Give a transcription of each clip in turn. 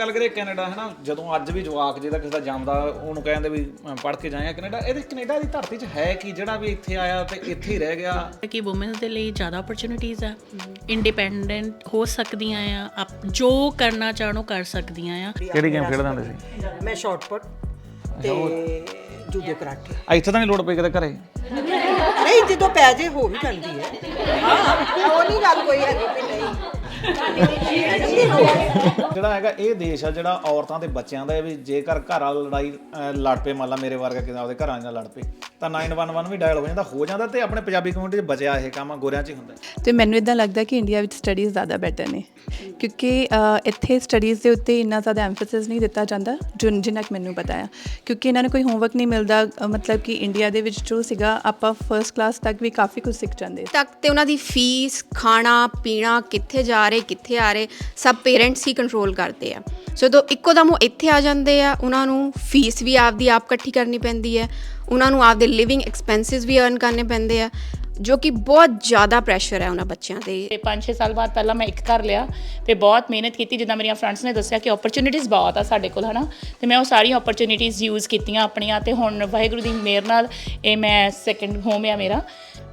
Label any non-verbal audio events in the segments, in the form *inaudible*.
ਗੱਲ ਕਰੇ ਕੈਨੇਡਾ ਹੈ ਨਾ ਜਦੋਂ ਅੱਜ ਵੀ ਜਵਾਕ ਜਿਹਦਾ ਕਿਸੇ ਦਾ ਜੰਮਦਾ ਉਹਨੂੰ ਕਹਿੰਦੇ ਵੀ ਪੜ੍ਹ ਕੇ ਜਾਇਆ ਕੈਨੇਡਾ ਇਹਦੇ ਕੈਨੇਡਾ ਦੀ ਧਰਤੀ 'ਚ ਹੈ ਕੀ? ਜਿਹੜਾ ਵੀ ਇੱਥੇ ਆਇਆ ਤੇ ਇੱਥੇ ਹੀ ਰਹਿ ਗਿਆ। ਕਿ ਔਮਨਸ ਦੇ ਲਈ ਜ਼ਿਆਦਾ ਓਪਰਚ्युनिटीज ਆ। ਇੰਡੀਪੈਂਡੈਂਟ ਹੋ ਸਕਦੀਆਂ ਆ ਆਪ ਜੋ ਕਰਨਾ ਚਾਹਣੋ ਕਰ ਸਕਦੀਆਂ ਆ। ਕਿਹੜੀ ਗੇਮ ਖੇਡਦੇ ਹੁੰਦੇ ਸੀ? ਮੈਂ ਸ਼ਾਟ ਤੇ ਜੂਡੋ ਕਰਾਟੇ। ਇੱਥੇ ਤਾਂ ਨਹੀਂ ਲੋੜ ਪਈ ਕਿਤੇ ਘਰੇ? ਨਹੀਂ ਜਦੋਂ ਪੈ ਹੋ ਵੀ ਜਾਂਦੀ ਹੈ। ਉਹ ਨਹੀਂ ਗੱਲ ਕੋਈ ਹੈਗੀ। ਜਿਹੜਾ ਹੈਗਾ ਇਹ ਦੇਸ਼ ਆ ਜਿਹੜਾ ਔਰਤਾਂ ਤੇ ਬੱਚਿਆਂ ਦਾ ਹੈ ਵੀ ਜੇਕਰ ਘਰ ਵਾਲਾ ਲੜਾਈ ਅਹ, ਲੜ ਪਏ ਮੰਨ ਲਾ ਮੇਰੇ ਵਰਗਾ ਕਿਤੇ ਆਪਦੇ ਘਰਾਂ ਨਾਲ ਲੜ ਪਏ ਤਾਂ 911 ਵੀ ਡਾਇਲ ਹੋ ਜਾਂਦਾ ਹੋ ਜਾਂਦਾ ਤੇ ਆਪਣੇ ਪੰਜਾਬੀ ਕਮਿਊਨਿਟੀ 'ਚ ਬਚਿਆ ਇਹ ਕੰਮ ਗੋਰਿਆਂ 'ਚ ਹੀ ਹੁੰਦਾ। ਤੇ ਮੈਨੂੰ ਇਦਾਂ ਲੱਗਦਾ ਕਿ ਇੰਡੀਆ ਵਿੱਚ ਸਟੱਡੀਜ਼ ਜ਼ਿਆਦਾ ਬੈਟਰ ਨੇ ਕਿਉਂਕਿ ਅ, ਇੱਥੇ ਸਟੱਡੀਜ਼ ਦੇ ਉੱਤੇ ਇੰਨਾ ਜ਼ਿਆਦਾ ਐਮਫੈਸਿਸ ਨਹੀਂ ਦਿੱਤਾ ਜਾਂਦਾ ਜਿਨ- ਜਿੰਨਾ ਕਿ ਮੈਨੂੰ ਪਤਾ ਹੈ ਕਿਉਂਕਿ ਇਹਨਾਂ ਨੂੰ ਕੋਈ ਹੋਮਵਰਕ ਨਹੀਂ ਮਿਲਦਾ ਅ, ਮਤਲਬ ਕਿ ਇੰਡੀਆ ਦੇ ਵਿੱਚ ਜੋ ਸੀਗਾ ਆਪਾਂ ਫਰਸਟ ਕਲਾਸ ਤੱਕ ਵੀ ਕਾਫੀ ਕੁਝ ਸਿੱਖ ਜਾਂਦੇ। ਤੱਕ ਤੇ ਉਹਨਾਂ ਦੀ ਫੀਸ ਖਾਣਾ ਪੀਣਾ ਕਿੱਥੇ ਜਾ ਰਹੇ, ਕਿੱਥੇ ਆ ਰਹੇ, ਸਭ ਪੇਰੈਂਟਸ ਹੀ ਕੰਟਰੋਲ ਕਰਦੇ ਆ। ਸੋ ਜਦੋਂ ਇੱਕੋ ਦਮ ਉਹ ਇੱਥੇ ਆ ਜਾਂਦੇ ਆ, ਉਹਨਾਂ ਨੂੰ ਫੀਸ ਵੀ ਆਪਦੀ ਆਪ ਇਕੱਠੀ ਕਰਨੀ ਪੈਂਦੀ ਹੈ, ਉਹਨਾਂ ਨੂੰ ਆਪਦੇ ਲਿਵਿੰਗ ਐਕਸਪੈਂਸਸ ਵੀ ਅਰਨ ਕਰਨੇ ਪੈਂਦੇ ਆ, ਜੋ ਕਿ ਬਹੁਤ ਜ਼ਿਆਦਾ ਪ੍ਰੈਸ਼ਰ ਹੈ ਉਹਨਾਂ ਬੱਚਿਆਂ ਤੇ। ਤੇ 5-6 ਸਾਲ ਬਾਅਦ ਪਹਿਲਾਂ ਮੈਂ ਇੱਕ ਘਰ ਲਿਆ, ਤੇ ਬਹੁਤ ਮਿਹਨਤ ਕੀਤੀ, ਜਿੱਦਾਂ ਮੇਰੀਆਂ ਫਰੈਂਡਸ ਨੇ ਦੱਸਿਆ ਕਿ ਓਪਰਚ्युनिटीज ਬਹੁਤ ਆ ਸਾਡੇ ਕੋਲ, ਹਨਾ? ਤੇ ਮੈਂ ਉਹ ਸਾਰੀਆਂ ਓਪਰਚ्युनिटीज ਯੂਜ਼ ਕੀਤੀਆਂ ਆਪਣੀਆਂ, ਤੇ ਹੁਣ ਵਾਹਿਗੁਰੂ ਦੀ ਮਿਹਰ ਨਾਲ ਇਹ ਮੈਂ ਸੈਕੰਡ ਹੋਮ ਆ ਮੇਰਾ।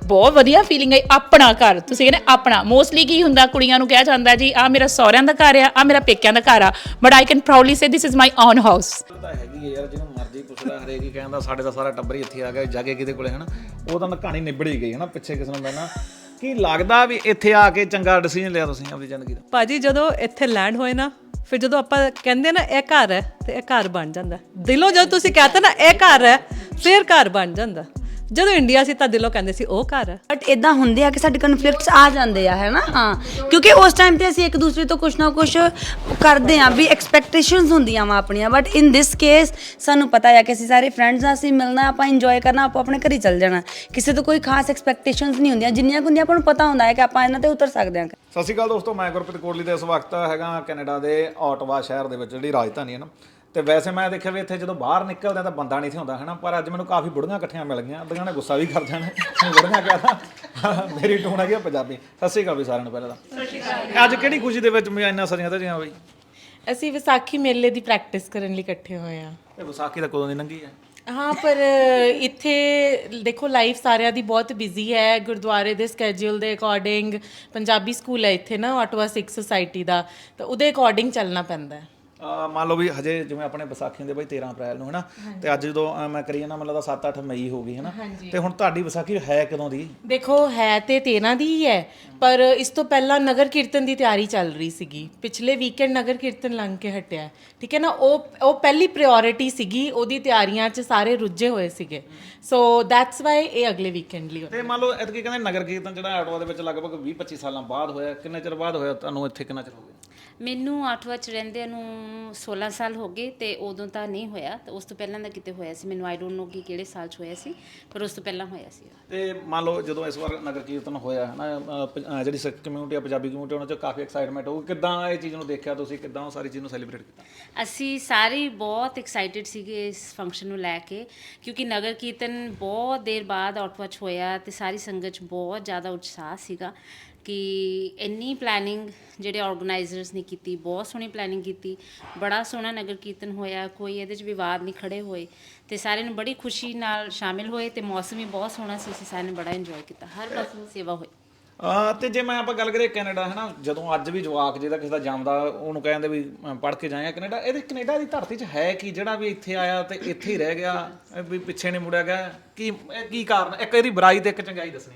ਬਹੁਤ ਵਧੀਆ ਫੀਲਿੰਗ ਹੈ ਆਪਣਾ ਘਰ। ਤੁਸੀਂ ਕਹਿੰਦੇ ਆਪਣਾ। ਮੋਸਟਲੀ ਕੀ ਹੁੰਦਾ ਕੁੜੀਆਂ ਨੂੰ ਕਿਹਾ ਜਾਂਦਾ ਜੀ ਆ ਮੇਰਾ ਸਹੁਰਿਆਂ ਦਾ ਘਰ ਆ ਆ ਮੇਰਾ ਪੇਕਿਆਂ ਦਾ ਘਰ ਆ। But I can proudly say this is my own house ਤਾਂ ਹੈਗੀ ਹੈ ਯਾਰ ਜਿਹਨੂੰ ਮਰਜ਼ੀ ਪੁੱਛਦਾ ਹਰੇਕ ਹੀ ਕਹਿੰਦਾ ਸਾਡੇ ਦਾ ਸਾਰਾ ਟੱਬਰ ਹੀ ਇੱਥੇ ਆ ਗਿਆ ਜਾ ਕੇ ਕਿਤੇ ਕੋਲੇ ਹਨਾ? ਉਹ ਤਾਂ ਕਹਾਣੀ ਨਿਬੜ ਹੀ ਗਈ ਹਨਾ ਪਿੱਛੇ ਕਿਸੇ ਨੂੰ ਮੈਨਾਂ ਕੀ ਲੱਗਦਾ ਵੀ ਇੱਥੇ ਆ ਕੇ ਚੰਗਾ ਡਿਸੀਜਨ ਲਿਆ ਤੁਸੀਂ ਆਪਣੀ ਜ਼ਿੰਦਗੀ ਦਾ? ਭਾਜੀ ਜਦੋਂ ਇੱਥੇ ਲੈਂਡ ਹੋਏ ਨਾ ਫਿਰ ਜਦੋਂ ਆਪਾਂ ਕਹਿੰਦੇ ਨਾ ਇਹ ਘਰ ਹੈ ਤੇ ਇਹ ਘਰ ਬਣ ਜਾਂਦਾ। ਦਿਲੋਂ ਜਦੋਂ ਤੁਸੀਂ ਕਹਤੇ ਨਾ ਇਹ ਘਰ ਹੈ ਫਿਰ ਘਰ ਬਣ ਜਾਂਦਾ। ਜਦੋਂ ਇੰਡੀਆ ਸੀ ਤਾਂ ਦਿਲੋਂ ਕਹਿੰਦੇ ਸੀ ਉਹ ਘਰ ਬਟ ਇਦਾਂ ਹੁੰਦੇ ਆ ਕਿ ਸਾਡੇ ਕਨਫਲਿਕਟਸ ਆ ਜਾਂਦੇ ਆ ਹੈਨਾ ਹਾਂ। ਕਿਉਂਕਿ ਉਸ ਟਾਈਮ ਤੇ ਅਸੀਂ ਇੱਕ ਦੂਸਰੇ ਤੋਂ ਕੁਝ ਨਾ ਕੁਝ ਕਰਦੇ ਆ ਵੀ ਐਕਸਪੈਕਟੇਸ਼ਨਸ ਹੁੰਦੀਆਂ ਵਾ ਆਪਣੀਆਂ। ਬਟ ਇਨ ਦਿਸ ਕੇਸ ਸਾਨੂੰ ਪਤਾ ਹੈ ਕਿ ਅਸੀਂ ਸਾਰੇ ਫਰੈਂਡਸ ਆ ਅਸੀਂ ਮਿਲਣਾ ਆਪਾਂ ਇੰਜੋਏ ਕਰਨਾ ਆਪਾਂ ਆਪਣੇ ਘਰੇ ਚੱਲ ਜਾਣਾ। ਕਿਸੇ ਤੋਂ ਕੋਈ ਖਾਸ ਐਕਸਪੈਕਟੇਸ਼ਨਸ ਨਹੀਂ ਹੁੰਦੀਆਂ। ਜਿੰਨੀਆਂ ਕੁ ਹੁੰਦੀਆਂ ਆਪਾਂ ਨੂੰ ਪਤਾ ਹੁੰਦਾ ਹੈ ਕਿ ਆਪਾਂ ਇਹਨਾਂ ਤੇ ਉਤਰ ਸਕਦੇ ਹਾਂ ਸਤਿ ਸ਼੍ਰੀ ਅਕਾਲ ਦੋਸਤੋ ਮੈਂ ਗੁਰਪ੍ਰੀਤ ਕੋਟਲੀ ਤੇ ਇਸ ਵਕਤ ਹੈਗਾ ਕੈਨੇਡਾ ਦੇ ਆਟਵਾ ਸ਼ਹਿਰ ਦੇ ਵਿੱਚ ਜਿਹੜੀ ਰਾਜਧਾਨੀ ਹੈ ਨਾ। ਤੇ ਵੈਸੇ ਮੈਂ ਦੇਖਿਆ ਵੀ ਇੱਥੇ ਜਦੋਂ ਬਾਹਰ ਨਿਕਲਦੇ ਆ ਤਾਂ ਬੰਦਾ ਨਹੀਂ ਸੀ ਹੁੰਦਾ ਹਨਾ? ਪਰ ਅੱਜ ਮੈਨੂੰ ਕਾਫੀ ਬੁੜੀਆਂ ਇਕੱਠੀਆਂ ਮਿਲ ਗਈਆਂ। ਅੱਧੀਆਂ ਨੇ ਗੁੱਸਾ ਵੀ ਕਰ ਜਾਣਾ। ਬੁੜੀਆਂ ਕਹਤਾ ਮੇਰੀ ਟੋਨ ਹੈਗੀ ਆ ਪੰਜਾਬੀ। ਸਤਿ ਸ਼੍ਰੀ ਅਕਾਲ ਵੀ ਸਾਰਿਆਂ ਨੂੰ ਪਹਿਲਾਂ ਤਾਂ। ਅੱਜ ਕਿਹੜੀ ਖੁਸ਼ੀ ਦੇ ਵਿੱਚ ਮੈਂ ਇੰਨਾ ਸਰੀਆਂ ਤੇ ਜੀਆਂ ਬਈ? ਅਸੀਂ ਵਿਸਾਖੀ ਮੇਲੇ ਦੀ ਪ੍ਰੈਕਟਿਸ ਕਰਨ ਲਈ ਇਕੱਠੇ ਹੋਏ ਆ ਇਹ ਵਿਸਾਖੀ ਤਾਂ ਕਦੋਂ ਦੀ ਲੰਘੀ ਹੈ? ਹਾਂ ਪਰ ਇੱਥੇ ਦੇਖੋ ਲਾਈਫ ਸਾਰਿਆਂ ਦੀ ਬਹੁਤ ਬਿਜ਼ੀ ਹੈ। ਗੁਰਦੁਆਰੇ ਦੇ ਸਕੇਡਿਊਲ ਦੇ ਅਕੋਰਡਿੰਗ ਪੰਜਾਬੀ ਸਕੂਲ ਹੈ ਇੱਥੇ ਨਾ ਆਟਵਾ ਸਿੱਖ ਸੁਸਾਇਟੀ ਦਾ। ਤਾਂ ਉਹਦੇ ਅਕੋਰਡਿੰਗ ਚੱਲਣਾ ਪੈਂਦਾ ਹੈ। ਮੰਨ ਲਓ ਵੀ ਹਜੇ ਜਿਵੇਂ ਆਪਣੇ ਵਿਸਾਖੀ ਦੇ ਬਈ 13 ਅਪ੍ਰੈਲ ਨੂੰ ਹਨਾ? ਤੇ ਅੱਜ ਜਦੋਂ ਅਹ, ਮੈਂ ਕਰੀ ਜਾਂਦਾ ਮੈਨੂੰ ਲੱਗਦਾ 7-8 ਮਈ ਹੋ ਗਈ ਹਨਾ? ਤੇ ਹੁਣ ਤੁਹਾਡੀ ਵਿਸਾਖੀ ਹੈ ਕਦੋਂ ਦੀ? ਦੇਖੋ ਹੈ ਤੇ 13 ਦੀ ਹੀ ਹੈ ਪਰ ਇਸ ਤੋਂ ਪਹਿਲਾਂ ਨਗਰ ਕੀਰਤਨ ਦੀ ਤਿਆਰੀ ਚੱਲ ਰਹੀ ਸੀਗੀ। ਪਿਛਲੇ ਵੀਕਐਂਡ ਨਗਰ ਕੀਰਤਨ ਲੰਘ ਕੇ ਹਟਿਆ। ਠੀਕ ਹੈ ਨਾ? ਉਹ ਉਹ ਪਹਿਲੀ ਪ੍ਰਾਇੋਰਟੀ ਸੀਗੀ ਉਹਦੀ ਤਿਆਰੀਆਂ 'ਚ ਸਾਰੇ ਰੁੱਝੇ ਹੋਏ ਸੀਗੇ। ਸੋ ਦੈਟਸ ਵਾਈ ਇਹ ਅਗਲੇ ਵੀਕਐਂਡ ਲਈ ਤੇ ਮੰਨ ਲਓ ਐਤਕੀ ਕਹਿੰਦੇ ਨਗਰ ਕੀਰਤਨ ਜਿਹੜਾ ਆਟਵਾ ਦੇ ਵਿੱਚ ਲਗਭਗ 20-25 ਸਾਲਾਂ ਬਾਅਦ ਹੋਇਆ ਕਿੰਨੇ ਚਿਰ ਬਾਅਦ ਹੋਇਆ? ਤੁਹਾਨੂੰ ਇੱਥੇ ਕਿੰਨਾ ਚਿਰ ਹੋ ਗਿਆ? ਮੈਨੂੰ ਆਟਵਾ ਚ ਰਹਿੰਦਿਆਂ ਨੂੰ 16 ਸਾਲ ਹੋ ਗਏ ਤੇ ਉਦੋਂ ਤਾਂ ਨਹੀਂ ਹੋਇਆ। ਤੇ ਉਸ ਤੋਂ ਪਹਿਲਾਂ ਦਾ ਕਿਤੇ ਹੋਇਆ ਸੀ? ਮੈਨੂੰ ਆਈ ਡੋਨਟ ਨੋ ਕਿ ਕਿਹੜੇ ਸਾਲ ਚ ਹੋਇਆ ਸੀ ਪਰ ਉਸ ਤੋਂ ਪਹਿਲਾਂ ਹੋਇਆ ਸੀ। ਤੇ ਮੰਨ ਲਓ ਜਦੋਂ ਇਸ ਵਾਰ ਨਗਰ ਕੀਰਤਨ ਹੋਇਆ ਹੈ ਨਾ ਪ- ਜਿਹੜੀ ਸਿੱਖ ਕਮਿਊਨਿਟੀ ਆ ਪੰਜਾਬੀ ਕਮਿਊਨਿਟੀ ਉਹਨਾਂ 'ਚ ਕਾਫੀ ਐਕਸਾਈਟਮੈਂਟ ਹੋਊ। ਕਿੱਦਾਂ ਇਹ ਚੀਜ਼ ਨੂੰ ਦੇਖਿਆ ਤੁਸੀਂ? ਕਿੱਦਾਂ ਉਹ ਸਾਰੀ ਚੀਜ਼ ਨੂੰ ਸੈਲੀਬ੍ਰੇਟ ਕੀਤਾ? ਅਸੀਂ ਸਾਰੇ ਬਹੁਤ ਐਕਸਾਈਟਿਡ ਸੀਗੇ ਇਸ ਫੰਕਸ਼ਨ ਨੂੰ ਲੈ ਕੇ ਕਿਉਂਕਿ ਨਗਰ ਕੀਰਤਨ ਬਹੁਤ ਦੇਰ ਬਾਅਦ ਆਟਵਾ ਚ ਹੋਇਆ ਤੇ ਸਾਰੀ ਸੰਗਤ ਚ ਬਹੁਤ ਜ਼ਿਆਦਾ ਉਤਸ਼ਾਹ ਸੀਗਾ। ਕਿ ਇੰਨੀ ਪਲੈਨਿੰਗ ਜਿਹੜੇ ਆਰਗੇਨਾਈਜ਼ਰਸ ਨੇ ਕੀਤੀ ਬਹੁਤ ਸੋਹਣੀ ਪਲੈਨਿੰਗ ਕੀਤੀ ਬੜਾ ਸੋਹਣਾ ਨਗਰ ਕੀਰਤਨ ਹੋਇਆ ਕੋਈ ਇਹਦੇ 'ਚ ਵਿਵਾਦ ਨਹੀਂ ਖੜੇ ਹੋਏ ਤੇ ਸਾਰਿਆਂ ਨੂੰ ਬੜੀ ਖੁਸ਼ੀ ਨਾਲ ਸ਼ਾਮਿਲ ਹੋਏ ਤੇ ਮੌਸਮ ਵੀ ਬਹੁਤ ਸੋਹਣਾ ਸੀ ਅਸੀਂ ਸਾਰਿਆਂ ਨੇ ਬੜਾ ਇੰਜੋਏ ਕੀਤਾ। ਹਰ ਪਾਸੇ ਸੇਵਾ ਹੋਈ। ਆ ਤੇ ਜੇ ਮੈਂ ਆਪਾਂ ਗੱਲ ਕਰੀਏ ਕੈਨੇਡਾ ਹੈ ਨਾ ਜਦੋਂ ਅੱਜ ਵੀ ਜਵਾਕ ਜਿਹਦਾ ਕਿਸੇ ਦਾ ਜੰਮਦਾ ਉਹਨੂੰ ਕਹਿੰਦੇ ਵੀ ਪੜ੍ਹ ਕੇ ਜਾਏਗਾ ਕੈਨੇਡਾ ਇਹਦੇ ਕੈਨੇਡਾ ਦੀ ਧਰਤੀ 'ਚ ਹੈ ਕੀ? ਜਿਹੜਾ ਵੀ ਇੱਥੇ ਆਇਆ ਤੇ ਇੱਥੇ ਹੀ ਰਹਿ ਗਿਆ ਇਹ ਵੀ ਪਿੱਛੇ ਨਹੀਂ ਮੁੜਿਆ ਗਿਆ ਕੀ ਇਹ ਕੀ ਕਾਰਨ? ਇੱਕ ਇਹਦੀ ਬੁਰਾਈ ਤੇ ਇੱਕ ਚੰਗਾਈ ਦੱਸਣੀ।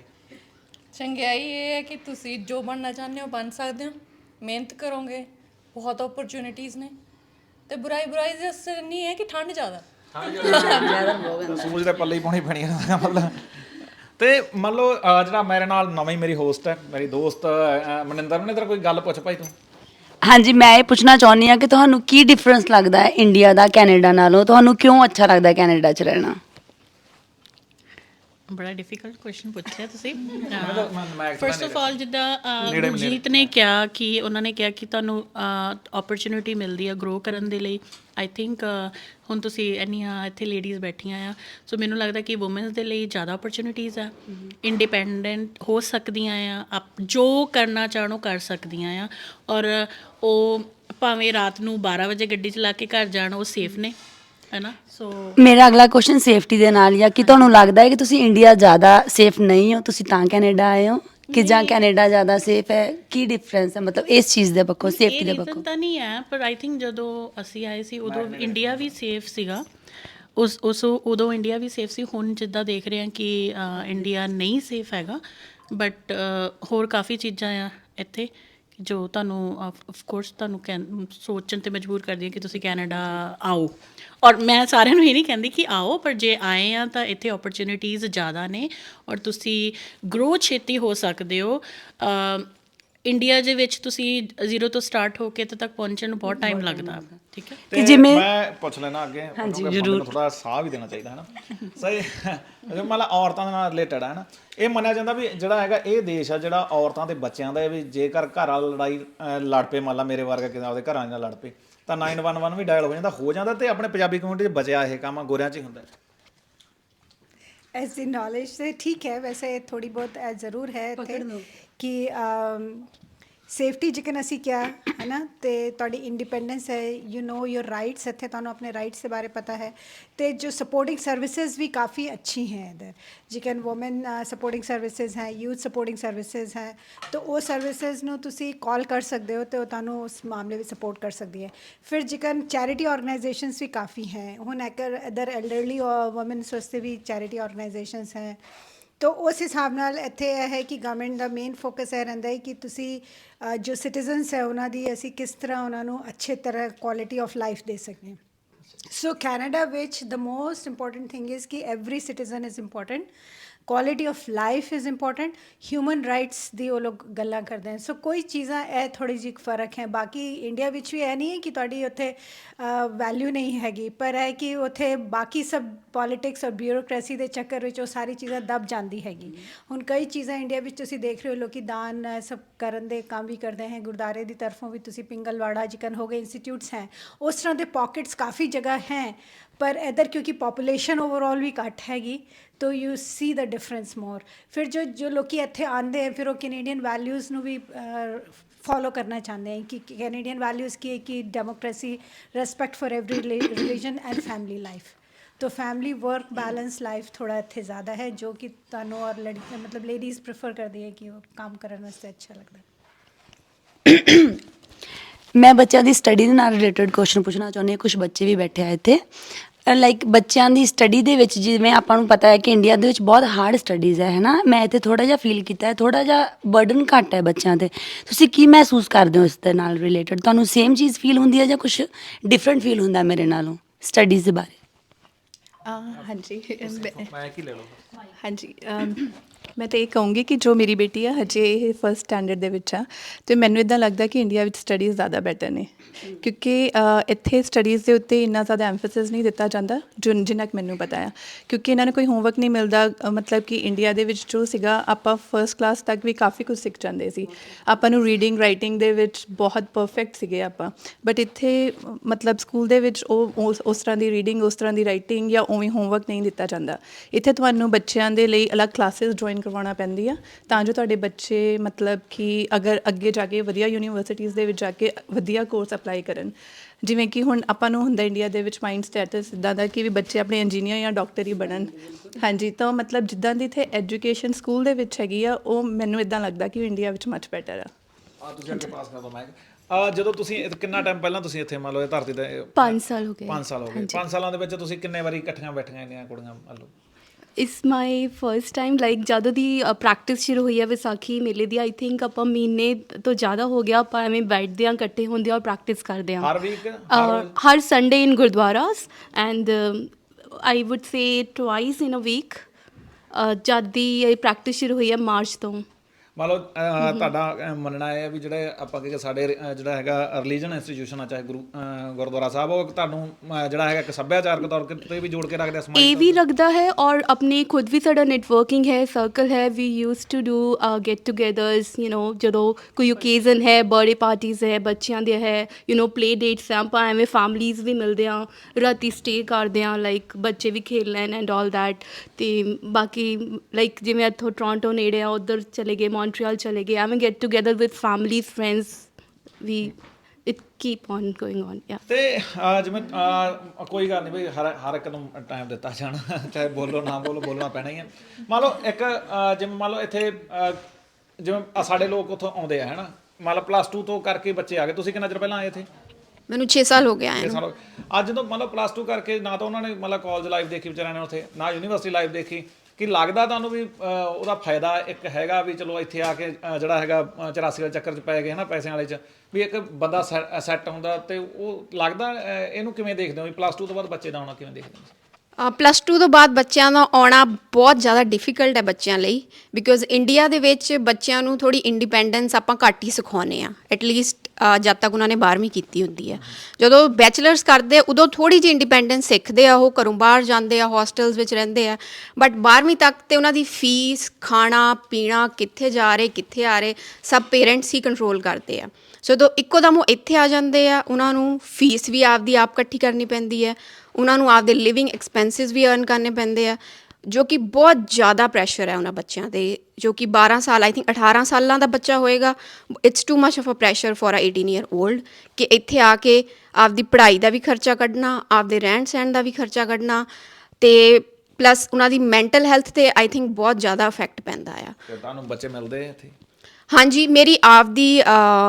ਚੰਗਿਆਈ ਇਹ ਹੈ ਕਿ ਤੁਸੀਂ ਜੋ ਬਣਨਾ ਚਾਹੁੰਦੇ ਹੋ ਬਣ ਸਕਦੇ ਹੋ। ਮਿਹਨਤ ਕਰੋਗੇ ਬਹੁਤ ਓਪਰਚ्युनिटीज ਨੇ। ਤੇ ਬੁਰਾਈ ਬੁਰਾਈ ਦੇ ਨਹੀਂ ਹੈ ਕਿ ਠੰਡ ਜ਼ਿਆਦਾ? *laughs* ਸੂਰਜ ਪੱਲੇ ਹੀ ਪਾਉਣੀ ਪੈਣੀ ਮਤਲਬ। ਤੇ ਮੰਨ ਲਓ ਜਿਹੜਾ ਮੇਰੇ ਨਾਲ ਨਵੀਂ ਮੇਰੀ ਹੋਸਟ ਹੈ ਮੇਰੀ ਦੋਸਤ ਅਹ, ਅਹ, ਮਨਿੰਦਰ ਕੋਈ ਗੱਲ ਪੁੱਛ ਭਾਈ ਤੂੰ? ਹਾਂਜੀ ਮੈਂ ਇਹ ਪੁੱਛਣਾ ਚਾਹੁੰਦੀ ਆ ਕਿ ਤੁਹਾਨੂੰ ਕੀ ਡਿਫਰੈਂਸ ਲੱਗਦਾ ਹੈ ਇੰਡੀਆ ਦਾ ਕੈਨੇਡਾ ਨਾਲੋਂ? ਤੁਹਾਨੂੰ ਕਿਉਂ ਅੱਛਾ ਲੱਗਦਾ ਹੈ ਕੈਨੇਡਾ 'ਚ ਰਹਿਣਾ? ਬੜਾ ਡਿਫਿਕਲਟ ਕੁਐਸਚਨ ਪੁੱਛਿਆ ਤੁਸੀਂ। ਫਰਸਟ ਆਫ ਆਲ ਜਿੱਦਾਂ ਜੀਤ ਨੇ ਕਿਹਾ ਕਿ ਉਹਨਾਂ ਨੇ ਕਿਹਾ ਕਿ ਤੁਹਾਨੂੰ ਓਪਰਚੁਨਿਟੀ ਮਿਲਦੀ ਆ ਗਰੋ ਕਰਨ ਦੇ ਲਈ। ਆਈ ਥਿੰਕ ਹੁਣ ਤੁਸੀਂ ਇੰਨੀਆਂ ਇੱਥੇ ਲੇਡੀਜ਼ ਬੈਠੀਆਂ ਆ। ਸੋ ਮੈਨੂੰ ਲੱਗਦਾ ਕਿ ਔਮਨਸ ਦੇ ਲਈ ਜ਼ਿਆਦਾ ਓਪਰਚੁਨਿਟੀਜ਼ ਆ। ਇੰਡੀਪੈਂਡੈਂਟ ਹੋ ਸਕਦੀਆਂ ਆ। ਆਪ ਜੋ ਕਰਨਾ ਚਾਹਣੋ ਕਰ ਸਕਦੀਆਂ ਆ। ਔਰ ਉਹ ਭਾਵੇਂ ਰਾਤ ਨੂੰ 12 ਵਜੇ ਗੱਡੀ ਚਲਾ ਕੇ ਘਰ ਜਾਣ ਉਹ ਸੇਫ ਨੇ। ਹੈਨਾ? ਸੋ ਮੇਰਾ ਅਗਲਾ ਕੁਐਸਚਨ ਸੇਫਟੀ ਦੇ ਨਾਲ ਹੀ ਆ ਕਿ ਤੁਹਾਨੂੰ ਲੱਗਦਾ ਹੈ ਕਿ ਤੁਸੀਂ ਇੰਡੀਆ ਜ਼ਿਆਦਾ ਸੇਫ ਨਹੀਂ ਹੋ ਤੁਸੀਂ ਤਾਂ ਕੈਨੇਡਾ ਆਏ ਹੋ? ਕਿ ਜਾਂ ਕੈਨੇਡਾ ਜ਼ਿਆਦਾ ਸੇਫ ਹੈ? ਕੀ ਡਿਫਰੈਂਸ ਹੈ? ਮਤਲਬ ਇਸ ਚੀਜ਼ ਦੇ ਪੱਖੋਂ ਸੇਫਟੀ ਦੇ ਪੱਖੋਂ। ਤਾਂ ਨਹੀਂ ਹੈ ਪਰ ਆਈ ਥਿੰਕ ਜਦੋਂ ਅਸੀਂ ਆਏ ਸੀ ਉਦੋਂ ਇੰਡੀਆ ਵੀ ਸੇਫ ਸੀਗਾ। ਉਸ ਉਸ ਉਦੋਂ ਇੰਡੀਆ ਵੀ ਸੇਫ ਸੀ। ਹੁਣ ਜਿੱਦਾਂ ਦੇਖ ਰਹੇ ਹਾਂ ਕਿ ਇੰਡੀਆ ਨਹੀਂ ਸੇਫ ਹੈਗਾ ਬਟ ਹੋਰ ਕਾਫੀ ਚੀਜ਼ਾਂ ਆ ਇੱਥੇ। ਜੋ ਤੁਹਾਨੂੰ ਆਫ ਕੋਰਸ ਤੁਹਾਨੂੰ ਕੈਨ ਸੋਚਣ ਤੇ ਮਜਬੂਰ ਕਰਦੀ ਹੈ ਕਿ ਤੁਸੀਂ ਕੈਨੇਡਾ ਆਓ। ਔਰ ਮੈਂ ਸਾਰਿਆਂ ਨੂੰ ਇਹ ਨਹੀਂ ਕਹਿੰਦੀ ਕਿ ਆਓ, ਪਰ ਜੇ ਆਏ ਆ ਤਾਂ ਇੱਥੇ ਓਪਰਚ्युनिटीज ਜ਼ਿਆਦਾ ਨੇ ਔਰ ਤੁਸੀਂ ਗਰੋ ਛੇਤੀ ਹੋ ਸਕਦੇ ਹੋ। ਇੰਡੀਆ ਦੇ ਵਿੱਚ ਤੁਸੀਂ ਜ਼ੀਰੋ ਤੋਂ ਸਟਾਰਟ ਹੋ ਕੇ ਇੱਥੇ ਤੱਕ ਪਹੁੰਚਣ ਨੂੰ ਬਹੁਤ ਟਾਈਮ ਲੱਗਦਾ। ਠੀਕ ਹੈ? ਤੇ ਜਿਵੇਂ- ਮੈਂ ਪੁੱਛ ਲੈਣਾ ਅੱਗੇ ਜ਼ਰੂਰ। ਥੋੜਾ ਸਾਹ ਵੀ ਦੇਣਾ ਚਾਹੀਦਾ ਹੈ ਨਾ ਸਹੀ। ਅਗਰ ਮਤਲਬ ਔਰਤਾਂ ਦੇ ਨਾਲ ਰਿਲੇਟਡ ਹੈ ਨਾ ਇਹ ਮੰਨਿਆ ਜਾਂਦਾ ਵੀ ਜਿਹੜਾ ਹੈਗਾ ਇਹ ਦੇਸ਼ ਆ ਜਿਹੜਾ ਔਰਤਾਂ ਤੇ ਬੱਚਿਆਂ ਦਾ ਹੈ ਵੀ ਜੇਕਰ ਘਰ ਵਾਲਾ ਲੜਾਈ ਲੜ ਪਏ ਮੰਨ ਲਾ ਮੇਰੇ ਵਰਗਾ ਕਿਸੇ ਆਪਦੇ ਘਰਾਂ ਨਾਲ ਲੜ ਪਏ ਤਾਂ 911 ਵੀ ਡਾਇਲ ਹੋ ਜਾਂਦਾ ਹੋ ਜਾਂਦਾ ਤੇ ਆਪਣੇ ਪੰਜਾਬੀ ਕਮਿਊਨਿਟੀ 'ਚ ਬਚਿਆ ਇਹ ਕੰਮ ਗੋਰਿਆਂ 'ਚ ਹੀ ਹੁੰਦਾ। ਐਸ ਦੀ ਨੌਲੇਜ ਤੇ ਠੀਕ ਹੈ ਵੈਸੇ ਥੋੜੀ ਬਹੁਤ ਜ਼ਰੂਰ ਹੈ ਇੱਥੇ। ਕਿ ਸੇਫਟੀ ਜਿਕਨ ਅਸੀਂ ਕਿਹਾ ਹੈ ਨਾ ਤੇ ਤੁਹਾਡੀ ਇੰਡੀਪੈਂਡੈਂਸ ਹੈ ਯੂ نو ਯੋਰ ਰਾਈਟਸ ਇੱਥੇ ਤੁਹਾਨੂੰ ਆਪਣੇ ਰਾਈਟਸ ਦੇ ਬਾਰੇ ਪਤਾ ਹੈ। ਤੇ ਜੋ ਸਪੋਰਟਿੰਗ ਸਰਵਿਸਿਜ਼ ਵੀ ਕਾਫੀ ਅੱਛੀ ਹੈ ਇਧਰ। ਜਿਕਨ ਔਮਨ ਸਪੋਰਟਿੰਗ ਸਰਵਿਸਿਜ਼ ਹੈ ਯੂਥ ਸਪੋਰਟਿੰਗ ਸਰਵਿਸਿਜ਼ ਹੈ। ਤਾਂ ਉਹ ਸਰਵਿਸਿਜ਼ ਨੂੰ ਤੁਸੀਂ ਕਾਲ ਕਰ ਸਕਦੇ ਹੋ ਤੇ ਉਹ ਤੁਹਾਨੂੰ ਉਸ ਮਾਮਲੇ ਵਿੱਚ ਸਪੋਰਟ ਕਰ ਸਕਦੀ ਹੈ। ਫਿਰ ਜਿਕਨ ਚੈਰਿਟੀ ਆਰਗੇਨਾਈਜੇਸ਼ਨਸ ਵੀ ਕਾਫੀ ਹੈ। ਹੁਣ ਐਕਰ ਇਧਰ ਐਲਡਰਲੀ ਔਮਨਸ ਵਾਸਤੇ ਵੀ ਚੈਰਿਟੀ ਆਰਗੇਨਾਈਜੇਸ਼ਨਸ ਹੈ। ਤੋ ਉਸ ਹਿਸਾਬ ਨਾਲ ਇੱਥੇ ਇਹ ਹੈ ਕਿ ਗਵਰਨਮੈਂਟ ਦਾ ਮੇਨ ਫੋਕਸ ਇਹ ਰਹਿੰਦਾ ਹੈ ਕਿ ਤੁਸੀਂ ਅ, ਜੋ ਸਿਟੀਜ਼ਨਸ ਹੈ ਉਹਨਾਂ ਦੀ ਅਸੀਂ ਕਿਸ ਤਰ੍ਹਾਂ ਉਹਨਾਂ ਨੂੰ ਅੱਛੇ ਤਰ੍ਹਾਂ ਕੁਆਲਿਟੀ ਆਫ ਲਾਈਫ ਦੇ ਸਕੀਏ। ਸੋ ਕੈਨੇਡਾ ਵਿੱਚ the most important thing is ਕਿ every citizen is important quality of life is important human rights ਦੀ ਉਹ ਲੋਕ ਗੱਲਾਂ ਕਰਦੇ ਹਨ। ਸੋ ਕੋਈ ਚੀਜ਼ਾਂ ਇਹ ਥੋੜੀ ਜਿਹੀ ਫ਼ਰਕ ਹੈ। ਬਾਕੀ ਇੰਡੀਆ ਵਿੱਚ ਵੀ ਇਹ ਨਹੀਂ ਹੈ ਕਿ ਤੁਹਾਡੀ ਉੱਥੇ ਵੈਲਿਊ ਨਹੀਂ ਹੈਗੀ। ਪਰ ਇਹ ਕਿ ਉੱਥੇ ਬਾਕੀ ਸਭ ਪੋਲਿਟਿਕਸ ਔਰ ਬਿਊਰੋਕ੍ਰੇਸੀ ਦੇ ਚੱਕਰ ਵਿੱਚ ਉਹ ਸਾਰੀ ਚੀਜ਼ਾਂ ਦਬ ਜਾਂਦੀ ਹੈਗੀ। ਹੁਣ ਕਈ ਚੀਜ਼ਾਂ ਇੰਡੀਆ ਵਿੱਚ ਤੁਸੀਂ ਦੇਖ ਰਹੇ ਹੋ, ਲੋਕੀ ਦਾਨ ਸਭ ਕਰਨ ਦੇ ਕੰਮ ਵੀ ਕਰਦੇ ਹੈ। ਗੁਰਦਾਰੇ ਦੀ ਤਰਫੋਂ ਵੀ ਤੁਸੀਂ ਪਿੰਗਲਵਾੜਾ, ਜਿਕਨ ਹੋ ਗਏ ਇੰਸਟੀਚਿਊਟਸ ਹੈ। ਉਸ ਤਰ੍ਹਾਂ ਦੇ ਪਾਕਟਸ ਕਾਫੀ ਜਗ੍ਹਾ ਹੈ। ਪਰ ਇਧਰ ਕਿਉਂਕਿ ਪੋਪੂਲੇਸ਼ਨ ਓਵਰਆਲ ਵੀ ਘੱਟ ਹੈਗੀ, ਤੋ ਯੂ ਸੀ ਦਾ ਡਿਫਰੈਂਸ ਮੋਰ ਫਿਰ ਜੋ ਜੋ ਲੋਕੀ ਇੱਥੇ ਆਂਦੇ ਆ, ਫਿਰ ਉਹ ਕੈਨੇਡੀਅਨ ਵੈਲਿਊਜ਼ ਨੂੰ ਵੀ ਫੋਲੋ ਕਰਨਾ ਚਾਹੁੰਦੇ ਹੈ ਕਿ ਕੈਨੇਡੀਅਨ ਵੈਲਿਊਜ਼ ਕੀ ਹੈ, ਕਿ democracy respect for every religion and family life तो फैमिली वर्क बैलेंस लाइफ थोड़ा इतने ज़्यादा है जो कि ਤੁਹਾਨੂੰ ਔਰ ਲੜਕੀ ਮਤਲਬ ਲੇਡੀਜ਼ ਪ੍ਰੇਫਰ ਕਰਦੀ ਹੈ ਕਿ ਉਹ ਕੰਮ ਕਰਨ ਵਾਸਤੇ ਅੱਛਾ ਲੱਗਦਾ। *coughs* ਮੈਂ ਬੱਚਿਆਂ ਦੀ ਸਟੱਡੀ ਦੇ ਨਾਲ ਰਿਲੇਟਡ ਕੁਐਸਚਨ ਪੁੱਛਣਾ ਚਾਹੁੰਦੀ ਹਾਂ। ਕੁਝ ਬੱਚੇ ਵੀ ਬੈਠੇ ਆ ਇੱਥੇ। ਲਾਈਕ ਬੱਚਿਆਂ ਦੀ ਸਟੱਡੀ ਦੇ ਵਿੱਚ ਜਿਵੇਂ ਆਪਾਂ ਨੂੰ ਪਤਾ ਹੈ ਕਿ ਇੰਡੀਆ ਦੇ ਵਿੱਚ ਬਹੁਤ ਹਾਰਡ ਸਟੱਡੀਜ਼ ਹੈ ਹੈਨਾ? ਮੈਂ ਇੱਥੇ ਥੋੜਾ ਜਿਹਾ ਫੀਲ ਕੀਤਾ ਹੈ ਥੋੜਾ ਜਿਹਾ ਬਰਡਨ ਘੱਟ ਹੈ ਬੱਚਿਆਂ ਤੇ। ਤੁਸੀਂ ਕੀ ਮਹਿਸੂਸ ਕਰਦੇ ਹੋ ਇਸ ਦੇ ਨਾਲ ਰਿਲੇਟਡ ਤੁਹਾਨੂੰ ਸੇਮ ਚੀਜ਼ ਫੀਲ ਹੁੰਦੀ ਹੈ ਜਾਂ ਕੁਝ ਡਿਫਰੈਂਟ ਫੀਲ ਹੁੰਦਾ ਮੇਰੇ ਨਾਲੋਂ ਸਟੱਡੀਜ਼ ਦੇ ਬਾਰੇ? ਹਾਂਜੀ। ਮੈਂ- ਕੀ ਲੈ ਲਵਾਂ? ਹਾਂਜੀ ਮੈਂ ਤਾਂ ਇਹ ਕਹੂੰਗੀ ਕਿ ਜੋ ਮੇਰੀ ਬੇਟੀ ਆ ਹਜੇ ਇਹ ਫਰਸਟ ਸਟੈਂਡਰਡ ਦੇ ਵਿੱਚ ਆ ਤੇ ਮੈਨੂੰ ਇਦਾਂ ਲੱਗਦਾ ਕਿ ਇੰਡੀਆ ਵਿੱਚ ਸਟੱਡੀਜ਼ ਜ਼ਿਆਦਾ ਬੈਟਰ ਨੇ। ਕਿਉਂਕਿ ਅ, ਇੱਥੇ ਸਟੱਡੀਜ਼ ਦੇ ਉੱਤੇ ਇੰਨਾ ਜ਼ਿਆਦਾ ਐਮਫੈਸਿਸ ਨਹੀਂ ਦਿੱਤਾ ਜਾਂਦਾ ਜੋ ਜਿੰਨਾ ਕਿ ਮੈਨੂੰ ਪਤਾ ਆ। ਕਿਉਂਕਿ ਇਹਨਾਂ ਨੂੰ ਕੋਈ ਹੋਮਵਰਕ ਨਹੀਂ ਮਿਲਦਾ ਅ, ਮਤਲਬ ਕਿ ਇੰਡੀਆ ਦੇ ਵਿੱਚ ਜੋ ਸੀਗਾ ਆਪਾਂ ਫਰਸਟ ਕਲਾਸ ਤੱਕ ਵੀ ਕਾਫੀ ਕੁਝ ਸਿੱਖ ਜਾਂਦੇ ਸੀ। ਆਪਾਂ ਨੂੰ ਰੀਡਿੰਗ ਰਾਈਟਿੰਗ ਦੇ ਵਿੱਚ ਬਹੁਤ ਪਰਫੈਕਟ ਸੀਗੇ ਆਪਾਂ। ਬਟ ਇੱਥੇ ਅ, ਮਤਲਬ ਸਕੂਲ ਦੇ ਵਿੱਚ ਉਹ ਉਸ ਉਸ ਤਰ੍ਹਾਂ ਦੀ ਰੀਡਿੰਗ ਉਸ ਤਰ੍ਹਾਂ ਦੀ ਰਾਈਟਿੰਗ ਜਾਂ ਉਵੇਂ ਹੋਮਵਰਕ ਨਹੀਂ ਦਿੱਤਾ ਜਾਂਦਾ। ਇੱਥੇ ਤੁਹਾਨੂੰ ਬੱਚਿਆਂ ਦੇ ਲਈ ਅਲੱਗ ਕਲਾਸਿਸ ਜੁਆਇਨ ਕਰਵਾਉਣਾ ਪੈਂਦੀ ਆ ਤਾਂ ਜੋ ਤੁਹਾਡੇ ਬੱਚੇ ਮਤਲਬ ਕਿ ਅਗਰ ਅੱਗੇ ਜਾ ਕੇ ਵਧੀਆ ਯੂਨੀਵਰਸਿਟੀਜ਼ ਦੇ ਵਿੱਚ ਜਾ ਕੇ ਵਧੀਆ ਕੋਰਸ ਅਪਲਾਈ ਕਰਨ। ਜਿਵੇਂ ਕਿ ਹੁਣ ਆਪਾਂ ਨੂੰ ਹੁੰਦਾ ਇੰਡੀਆ ਦੇ ਵਿੱਚ ਮਾਈਂਡ ਸਟੇਟਸ ਇਦਾਂ ਦਾ ਕਿ ਵੀ ਬੱਚੇ ਆਪਣੇ ਇੰਜੀਨੀਅਰ ਜਾਂ ਡਾਕਟਰ ਹੀ ਬਣਨ। ਹਾਂਜੀ ਤਾਂ ਮਤਲਬ ਜਿੱਦਾਂ ਦੀ ਇੱਥੇ ਐਜੂਕੇਸ਼ਨ ਸਕੂਲ ਦੇ ਵਿੱਚ ਹੈਗੀ ਆ ਉਹ ਮੈਨੂੰ ਇਦਾਂ ਲੱਗਦਾ ਕਿ ਇੰਡੀਆ ਵਿੱਚ ਮੱਚ ਬੈਟਰ ਆ। ਆ ਤੁਸੀਂ ਅੱਗੇ ਪਾਸ ਕਰ ਦੋ ਮੈਂ ਆ ਜਦੋਂ ਤੁਸੀਂ ਕਿੰਨਾ ਟਾਈਮ ਪਹਿਲਾਂ ਤੁਸੀਂ ਇੱਥੇ ਮੰਨ ਲਓ ਇਹ ਧਰਤੀ ਤੇ 5 ਸਾਲ ਹੋ ਗਏ। 5 ਸਾਲ ਹੋ ਗਏ। 5 ਸਾਲਾਂ ਦੇ ਵਿੱਚ ਤੁਸੀਂ ਕਿੰਨੇ ਵਾਰੀ ਇਕੱਠੀਆਂ ਬੈਠੀਆਂ ਇੰਨੀਆਂ ਕੁੜੀਆਂ ਮੰਨ ਲਓ? ਇਸ ਮਾਈ ਫਰਸਟ ਟਾਈਮ ਲਾਈਕ ਜਦੋਂ ਦੀ ਪ੍ਰੈਕਟਿਸ ਸ਼ੁਰੂ ਹੋਈ ਹੈ ਵਿਸਾਖੀ ਮੇਲੇ ਦੀ ਆਈ ਥਿੰਕ ਆਪਾਂ ਮਹੀਨੇ ਤੋਂ ਜ਼ਿਆਦਾ ਹੋ ਗਿਆ ਆਪਾਂ ਐਵੇਂ ਬੈਠਦੇ ਹਾਂ ਇਕੱਠੇ ਹੁੰਦੇ ਹਾਂ ਔਰ ਪ੍ਰੈਕਟਿਸ ਕਰਦੇ ਹਾਂ। ਹਰ week Har Sunday in gurdwaras and I would say twice in a week ਜਦ ਦੀ ਇਹ ਪ੍ਰੈਕਟਿਸ ਸ਼ੁਰੂ ਹੋਈ ਹੈ ਮਾਰਚ ਤੋਂ। ਮੰਨ ਲਓ ਅਹ, ਤੁਹਾਡਾ ਅਹ, ਮੰਨਣਾ ਇਹ ਹੈ ਵੀ ਜਿਹੜੇ ਆਪਾਂ ਕਿ ਸਾਡੇ ਅਹ, ਜਿਹੜਾ ਹੈਗਾ ਰਿਲੀਜਨ ਇੰਸਟੀਟਿਊਸ਼ਨ ਆ ਚਾਹੇ ਗੁਰੂ ਅਹ, ਗੁਰਦੁਆਰਾ ਸਾਹਿਬ ਉਹ ਤੁਹਾਨੂੰ ਅਹ, ਜਿਹੜਾ ਹੈਗਾ ਇੱਕ ਸੱਭਿਆਚਾਰਕ ਤੌਰ ਤੇ ਵੀ ਜੋੜ ਕੇ ਰੱਖਦੇ ਆ ਸਮਾਜ ਇਹ ਵੀ ਰੱਖਦਾ ਹੈ ਔਰ ਆਪਣੇ ਖੁਦ ਵੀ ਸਾਡਾ ਨੈਟਵਰਕਿੰਗ ਹੈ ਸਰਕਲ ਹੈ we use to do get togethers you know ਜਦੋਂ ਕੋਈ ਓਕੇਜ਼ਨ ਹੈ ਬਰਥਡੇ ਪਾਰਟੀਜ਼ ਹੈ ਬੱਚਿਆਂ ਦੇ ਹੈ ਯੂ نو ਪਲੇ ਡੇਟਸ ਹੈ ਆਪਾਂ ਐਵੇਂ ਫੈਮਲੀਜ਼ ਵੀ ਮਿਲਦੇ ਆ ਰਾਤੀ ਸਟੇ ਕਰਦੇ ਆ ਲਾਈਕ ਬੱਚੇ ਵੀ ਖੇਲ ਲੈਣ ਐਂਡ ਆਲ ਦੈਟ ਤੇ ਬਾਕੀ ਲਾਈਕ ਜਿਵੇਂ ਇੱਥੋਂ ਟੋਰਾਂਟੋ ਨੇੜੇ ਆ ਉਧਰ ਚਲੇ ਗਏ ਮੌਂਟਰੀਅਲ ਚਲੇ ਗਏ ਐਵੇਂ get together with families friends we it keep on going on yeah. ਤੇ ਅਹ, ਜਿਵੇਂ ਅਹ, ਕੋਈ ਗੱਲ ਨਹੀਂ ਬਈ ਹਰ ਹਰ ਇੱਕ ਨੂੰ ਟਾਈਮ ਦਿੱਤਾ ਜਾਣਾ ਚਾਹੇ ਬੋਲੋ ਨਾ ਬੋਲੋ ਬੋਲਣਾ ਪੈਣਾ ਹੀ ਹੈ ਮੰਨ ਲਓ ਇੱਕ ਅਹ, ਜਿਵੇਂ ਮੰਨ ਲਓ ਇੱਥੇ ਅਹ, ਜਿਵੇਂ ਆਹ ਸਾਡੇ ਲੋਕ ਉੱਥੋਂ ਆਉਂਦੇ ਆ ਹੈਨਾ ਮੰਨ ਲਓ ਪਲੱਸ 2 ਤੋਂ ਕਰਕੇ ਬੱਚੇ ਆ ਗਏ ਤੁਸੀਂ ਕਿੰਨਾ ਚਿਰ ਪਹਿਲਾਂ ਆਏ ਇੱਥੇ ਮੈਨੂੰ 6 ਸਾਲ ਹੋ ਗਏ ਆਏ ਛੇ ਨੂੰ ਸਾਲ ਹੋ ਗਏ। ਅੱਜ ਜਦੋਂ ਮੰਨ ਲਓ ਪਲੱਸ 2 ਕਰਕੇ ਨਾ ਤਾਂ ਉਹਨਾਂ ਨੇ ਮੰਨ ਲਓ ਕਾਲਜ ਲਾਈਫ ਦੇਖੀ ਵਿਚਾਰਿਆਂ ਨੇ ਉੱਥੇ ਨਾ ਯੂਨੀਵਰਸਿਟੀ ਲਾਈਫ ਦੇਖੀ ਕਿ ਲੱਗਦਾ ਤੁਹਾਨੂੰ ਵੀ ਉਹਦਾ ਫਾਇਦਾ ਇੱਕ ਹੈਗਾ ਵੀ ਚਲੋ ਇੱਥੇ ਆ ਕੇ ਜਿਹੜਾ ਹੈਗਾ ਅਹ, 84 ਵਾਲੇ ਚੱਕਰ 'ਚ ਪੈ ਗਏ ਹਨਾ ਪੈਸਿਆਂ ਵਾਲੇ 'ਚ ਵੀ ਇੱਕ ਬੰਦਾ ਸੈੱਟ ਹੁੰਦਾ ਤੇ ਉਹ ਲੱਗਦਾ ਇਹਨੂੰ ਕਿਵੇਂ ਦੇਖਦੇ ਹੋ ਵੀ ਪਲੱਸ 2 ਤੋਂ ਬਾਅਦ ਬੱਚੇ ਦਾ ਆਉਣਾ ਕਿਵੇਂ ਦੇਖਦੇ ਹੋ? ਪਲੱਸ 2 ਤੋਂ ਬਾਅਦ ਬੱਚਿਆਂ ਦਾ ਆਉਣਾ ਬਹੁਤ ਜ਼ਿਆਦਾ ਡਿਫਿਕਲਟ ਹੈ ਬੱਚਿਆਂ ਲਈ ਬਿਕੋਜ਼ ਇੰਡੀਆ ਦੇ ਵਿੱਚ ਬੱਚਿਆਂ ਨੂੰ ਥੋੜੀ ਇੰਡੀਪੈਂਡੈਂਸ ਆਪਾਂ ਘੱਟ ਹੀ ਸਿਖਾਉਂਦੇ ਆ ਐਟ ਲੀਸਟ ਜਦ ਤੱਕ ਉਹਨਾਂ ਨੇ 12ਵੀਂ ਕੀਤੀ ਹੁੰਦੀ ਹੈ। ਜਦੋਂ ਬੈਚਲਰਸ ਕਰਦੇ ਉਦੋਂ ਥੋੜੀ ਜਿਹੀ ਇੰਡੀਪੈਂਡੈਂਸ ਸਿੱਖਦੇ ਆ ਉਹ, ਘਰੋਂ ਬਾਹਰ ਜਾਂਦੇ ਆ ਹੋਸਟਲਸ ਵਿੱਚ ਰਹਿੰਦੇ ਆ ਬਟ 12ਵੀਂ ਤੱਕ ਤੇ ਉਹਨਾਂ ਦੀ ਫੀਸ ਖਾਣਾ, ਪੀਣਾ ਕਿੱਥੇ ਜਾ ਰਹੇ, ਕਿੱਥੇ ਆ ਰਹੇ, ਸਭ ਪੇਰੈਂਟਸ ਹੀ ਕੰਟਰੋਲ ਕਰਦੇ ਆ। ਸੋ ਜਦੋਂ ਇੱਕੋ ਦਮ ਉਹ ਇੱਥੇ ਆ ਜਾਂਦੇ ਆ, ਉਹਨਾਂ ਨੂੰ ਫੀਸ ਵੀ ਆਪਦੀ ਆਪ ਇਕੱਠੀ ਕਰਨੀ ਪੈਂਦੀ ਹੈ ਉਹਨਾਂ ਨੂੰ ਆਪਦੇ ਲਿਵਿੰਗ ਐਕਸਪੈਂਸਸ ਵੀ ਅਰਨ ਕਰਨੇ ਪੈਂਦੇ ਆ, ਜੋ ਕਿ ਬਹੁਤ ਜ਼ਿਆਦਾ ਪ੍ਰੈਸ਼ਰ ਹੈ ਉਹਨਾਂ ਬੱਚਿਆਂ ਤੇ, ਜੋ ਕਿ 12 ਸਾਲ ਆਈ ਥਿੰਕ 18 ਸਾਲਾਂ ਦਾ ਬੱਚਾ ਹੋਏਗਾ it's too much of a pressure for a 18 year old ਕਿ ਇੱਥੇ ਆ ਕੇ ਆਪਦੀ ਪੜ੍ਹਾਈ ਦਾ ਵੀ ਖਰਚਾ ਕੱਢਣਾ, ਆਪਦੇ ਰਹਿਣ ਸਹਿਣ ਦਾ ਵੀ ਖਰਚਾ ਕੱਢਣਾ, ਤੇ ਪਲੱਸ ਉਹਨਾਂ ਦੀ ਮੈਂਟਲ ਹੈਲਥ ਤੇ ਆਈ ਥਿੰਕ ਬਹੁਤ ਜ਼ਿਆਦਾ ਇਫੈਕਟ ਪੈਂਦਾ ਆ। ਤੁਹਾਨੂੰ ਬੱਚੇ ਮਿਲਦੇ ਇੱਥੇ? ਹਾਂਜੀ ਮੇਰੀ ਆਪਦੀ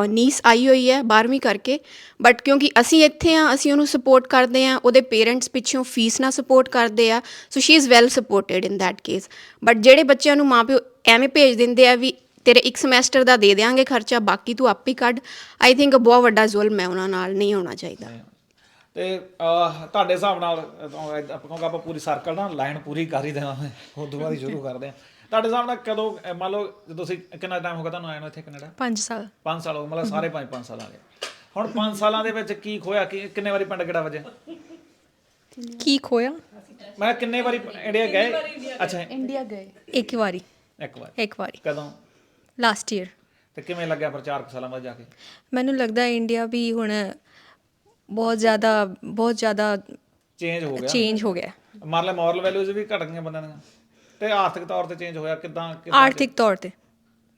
ਨੀਸ ਆਈ ਹੋਈ ਹੈ 12ਵੀਂ ਕਰਕੇ ਬਟ ਕਿਉਂਕਿ ਅਸੀਂ ਇੱਥੇ ਆ ਅਸੀਂ ਉਹਨੂੰ ਸਪੋਰਟ ਕਰਦੇ ਆ ਉਹਦੇ ਪੇਰੈਂਟਸ ਪਿੱਛੋਂ ਫੀਸ ਨਾਲ ਸਪੋਰਟ ਕਰਦੇ ਆ so she is well supported in that case but ਜਿਹੜੇ ਬੱਚਿਆਂ ਨੂੰ ਮਾਪਿਓ ਐਵੇਂ ਭੇਜ ਦਿੰਦੇ ਆ ਵੀ ਤੇਰੇ ਇੱਕ ਸਮੈਸਟਰ ਦਾ ਦੇ ਦੇਾਂਗੇ ਖਰਚਾ ਬਾਕੀ ਤੂੰ ਆਪ ਹੀ ਕੱਢ ਆਈ ਥਿੰਕ ਬਹੁਤ ਵੱਡਾ ਜ਼ੁਲਮ ਹੈ ਉਹਨਾਂ ਨਾਲ ਨਹੀਂ ਹੋਣਾ ਚਾਹੀਦਾ। ਤੇ ਤੁਹਾਡੇ ਹਿਸਾਬ ਨਾਲ ਅਹ, ਆਪਾਂ ਪੂਰੀ ਸਰਕਲ ਨਾਲ ਲਾਈਨ ਪੂਰੀ ਕਰ ਹੀ ਦੇਵਾਂਗੇ ਉਸ ਤੋਂ ਬਾਅਦ ਸ਼ੁਰੂ ਕਰਦੇ ਆ। ਤੁਹਾਡੇ ਹਿਸਾਬ ਨਾਲ ਕਦੋਂ ਅਹ, ਮੰਨ ਲਓ ਜਦੋਂ ਤੁਸੀਂ ਕਿੰਨਾ ਟਾਈਮ ਹੋ ਗਿਆ ਤੁਹਾਨੂੰ ਆਏ ਨੂੰ ਇੱਥੇ ਕੈਨੇਡਾ? 5 ਸਾਲ। 5 ਸਾਲ ਹੋ ਗਏ ਮਤਲਬ ਸਾਰੇ 5 5 ਸਾਲ ਆ ਗਏ। ਹੁਣ 5 ਸਾਲਾਂ ਦੇ ਵਿੱਚ ਕੀ ਖੋਇਆ? ਕਿ ਕਿੰਨੇ ਵਾਰੀ ਪਿੰਡ ਕਿਹੜਾ ਵਜੇ ਕੀ ਖੋਇਆ? ਮੈਂ ਕਿੰਨੇ ਵਾਰੀ ਇੰਡੀਆ ਗਏ? ਅੱਛਾ। ਇੰਡੀਆ ਗਏ। ਇੱਕ ਵਾਰੀ। ਇੱਕ ਵਾਰ। ਇੱਕ ਵਾਰੀ। ਕਦੋਂ? ਲਾਸਟ ਈਅਰ ਤੇ ਕਿਵੇਂ ਲੱਗਿਆ ਫਿਰ 4 ਸਾਲਾਂ ਬਾਅਦ ਜਾ ਕੇ? ਮੈਨੂੰ ਲੱਗਦਾ ਇੰਡੀਆ ਵੀ ਹੁਣ ਬਹੁਤ ਜ਼ਿਆਦਾ ਬਹੁਤ ਜ਼ਿਆਦਾ ਚੇਂਜ ਹੋ ਗਿਆ। ਚੇਂਜ ਹੋ ਗਿਆ। ਮੰਨ ਲੈ ਮੋਰਲ ਵੈਲਿਊਜ਼ ਵੀ ਘਟ ਗਈਆਂ ਬੰਦਿਆਂ ਦੀਆਂ। ਤੇ ਆਰਥਿਕ ਤੌਰ ਤੇ ਚੇਂਜ ਹੋਇਆ ਕਿਦਾਂ ਆਰਥਿਕ ਤੌਰ ਤੇ।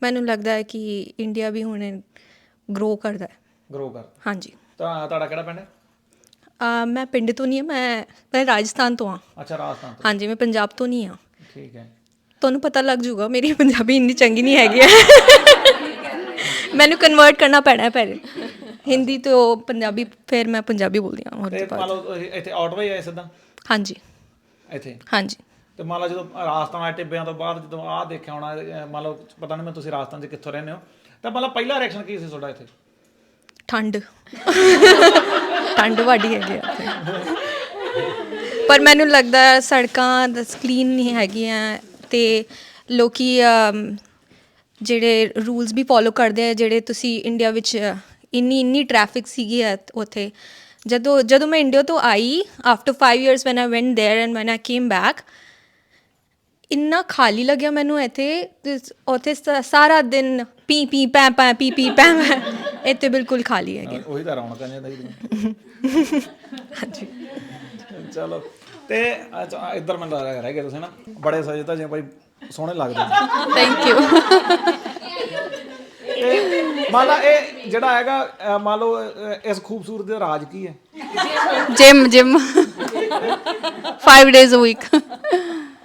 ਮੈਨੂੰ ਲੱਗਦਾ ਹੈ ਕਿ ਇੰਡੀਆ ਵੀ ਹੁਣ ਗਰੋ ਕਰਦਾ ਹੈ। ਗਰੋ ਕਰ ਹਾਂਜੀ। ਤਾਂ ਤੁਹਾਡਾ ਕਿਹੜਾ ਪਿੰਡ ਹੈ? ਅਹ ਮੈਂ ਪਿੰਡ ਤੋਂ ਨਹੀਂ ਹਾਂ ਮੈਂ ਮੈਂ ਰਾਜਸਥਾਨ ਤੋਂ ਹਾਂ। ਅੱਛਾ ਰਾਜਸਥਾਨ ਤੋਂ। ਹਾਂਜੀ ਮੈਂ ਪੰਜਾਬ ਤੋਂ ਨਹੀਂ ਹਾਂ। ਠੀਕ ਹੈ। ਤੁਹਾਨੂੰ ਪਤਾ ਲੱਗ ਜੂਗਾ ਮੇਰੀ ਪੰਜਾਬੀ ਇੰਨੀ ਚੰਗੀ ਨਹੀਂ ਹੈਗੀ ਹੈ। ਮੈਨੂੰ ਕਨਵਰਟ ਕਰਨਾ ਪੈਣਾ ਹੈ ਪਹਿਲੇ। ਹਿੰਦੀ ਤੋਂ ਪੰਜਾਬੀ ਫਿਰ ਮੈਂ ਪੰਜਾਬੀ ਬੋਲਦੀ ਹਾਂ ਹੋਰ ਤੇ ਮੰਨ ਲਓ ਤੁਸੀਂ ਇੱਥੇ ਆਟੋਵੇ ਆਏ ਸਿੱਧਾ? ਹਾਂਜੀ। ਇੱਥੇ? ਹਾਂਜੀ। ਤੇ ਮੰਨ ਲਓ ਜਦੋਂ ਰਾਜਸਥਾਨ ਆਏ ਟਿੱਬਿਆਂ ਤੋਂ ਬਾਅਦ ਜਦੋਂ ਆਹ ਦੇਖਿਆ ਹੋਣਾ ਅਹ ਮੰਨ ਲਓ ਪਤਾ ਨਹੀਂ ਮੈਂ ਤੁਸੀਂ ਰਾਜਸਥਾਨ 'ਚ ਕਿੱਥੋਂ ਰਹਿੰਦੇ ਹੋ ਤਾਂ ਮੰਨ ਲਓ ਪਹਿਲਾ ਰਿਐਕਸ਼ਨ ਕੀ ਸੀ ਤੁਹਾਡਾ ਇੱਥੇ ਠੰਡ ਠੰਡ ਵਾੜੀ ਹੈਗੀ ਆ ਉੱਥੇ ਪਰ ਮੈਨੂੰ ਲੱਗਦਾ ਹੈ ਸੜਕਾਂ ਕਲੀਨ ਨਹੀਂ ਹੈਗੀਆਂ ਤੇ ਲੋਕੀ ਅਮ, ਜਿਹੜੇ ਰੂਲਸ ਵੀ ਫੋਲੋ ਕਰਦੇ ਆ ਜਿਹੜੇ ਤੁਸੀਂ ਇੰਡੀਆ ਵਿੱਚ ਇੰਨੀ ਇੰਨੀ ਟ੍ਰੈਫਿਕ ਸੀਗੀ ਹੈ ਉੱਥੇ ਜਦੋਂ ਜਦੋਂ ਮੈਂ ਇੰਡੀਆ ਤੋਂ I after 5 years when I went there and when I came back ਇੰਨਾ ਖਾਲੀ ਲੱਗਿਆ ਮੈਨੂੰ ਇੱਥੇ ਤੇ ਉੱਥੇ ਸ- ਸਾਰਾ ਦਿਨ ਪੀ ਪੀ ਪੈ ਪੈ ਪੀ ਪੀ ਪੈ ਪੈ। ਇੱਥੇ ਬਿਲਕੁਲ ਖਾਲੀ ਹੈਗੇ। ਉਹੀ ਤਾਂ ਰੌਣਕਾਂ ਜਿਹਾ ਜੀ ਹਾਂਜੀ। ਚਲੋ ਤੇ ਅੱਛਾ, ਇੱਧਰ ਮੈਨੂੰ ਲੱਗ ਰਿਹਾ ਰਹਿ ਗਏ ਤੁਸੀਂ ਨਾ ਬੜੇ ਸਜੇ ਤਾਂ ਜਿਵੇਂ ਭਾਈ ਸੋਹਣੇ ਲੱਗਦੇ ਨੇ। ਥੈਂਕ ਯੂ ਤੇ ਮੰਨ ਲਾ ਇਹ ਜਿਹੜਾ ਹੈਗਾ ਅਹ ਮੰਨ ਲਓ ਅਹ ਇਸ ਖੂਬਸੂਰਤ ਦਾ ਰਾਜ ਕੀ ਹੈ? Gym gym 5 days a week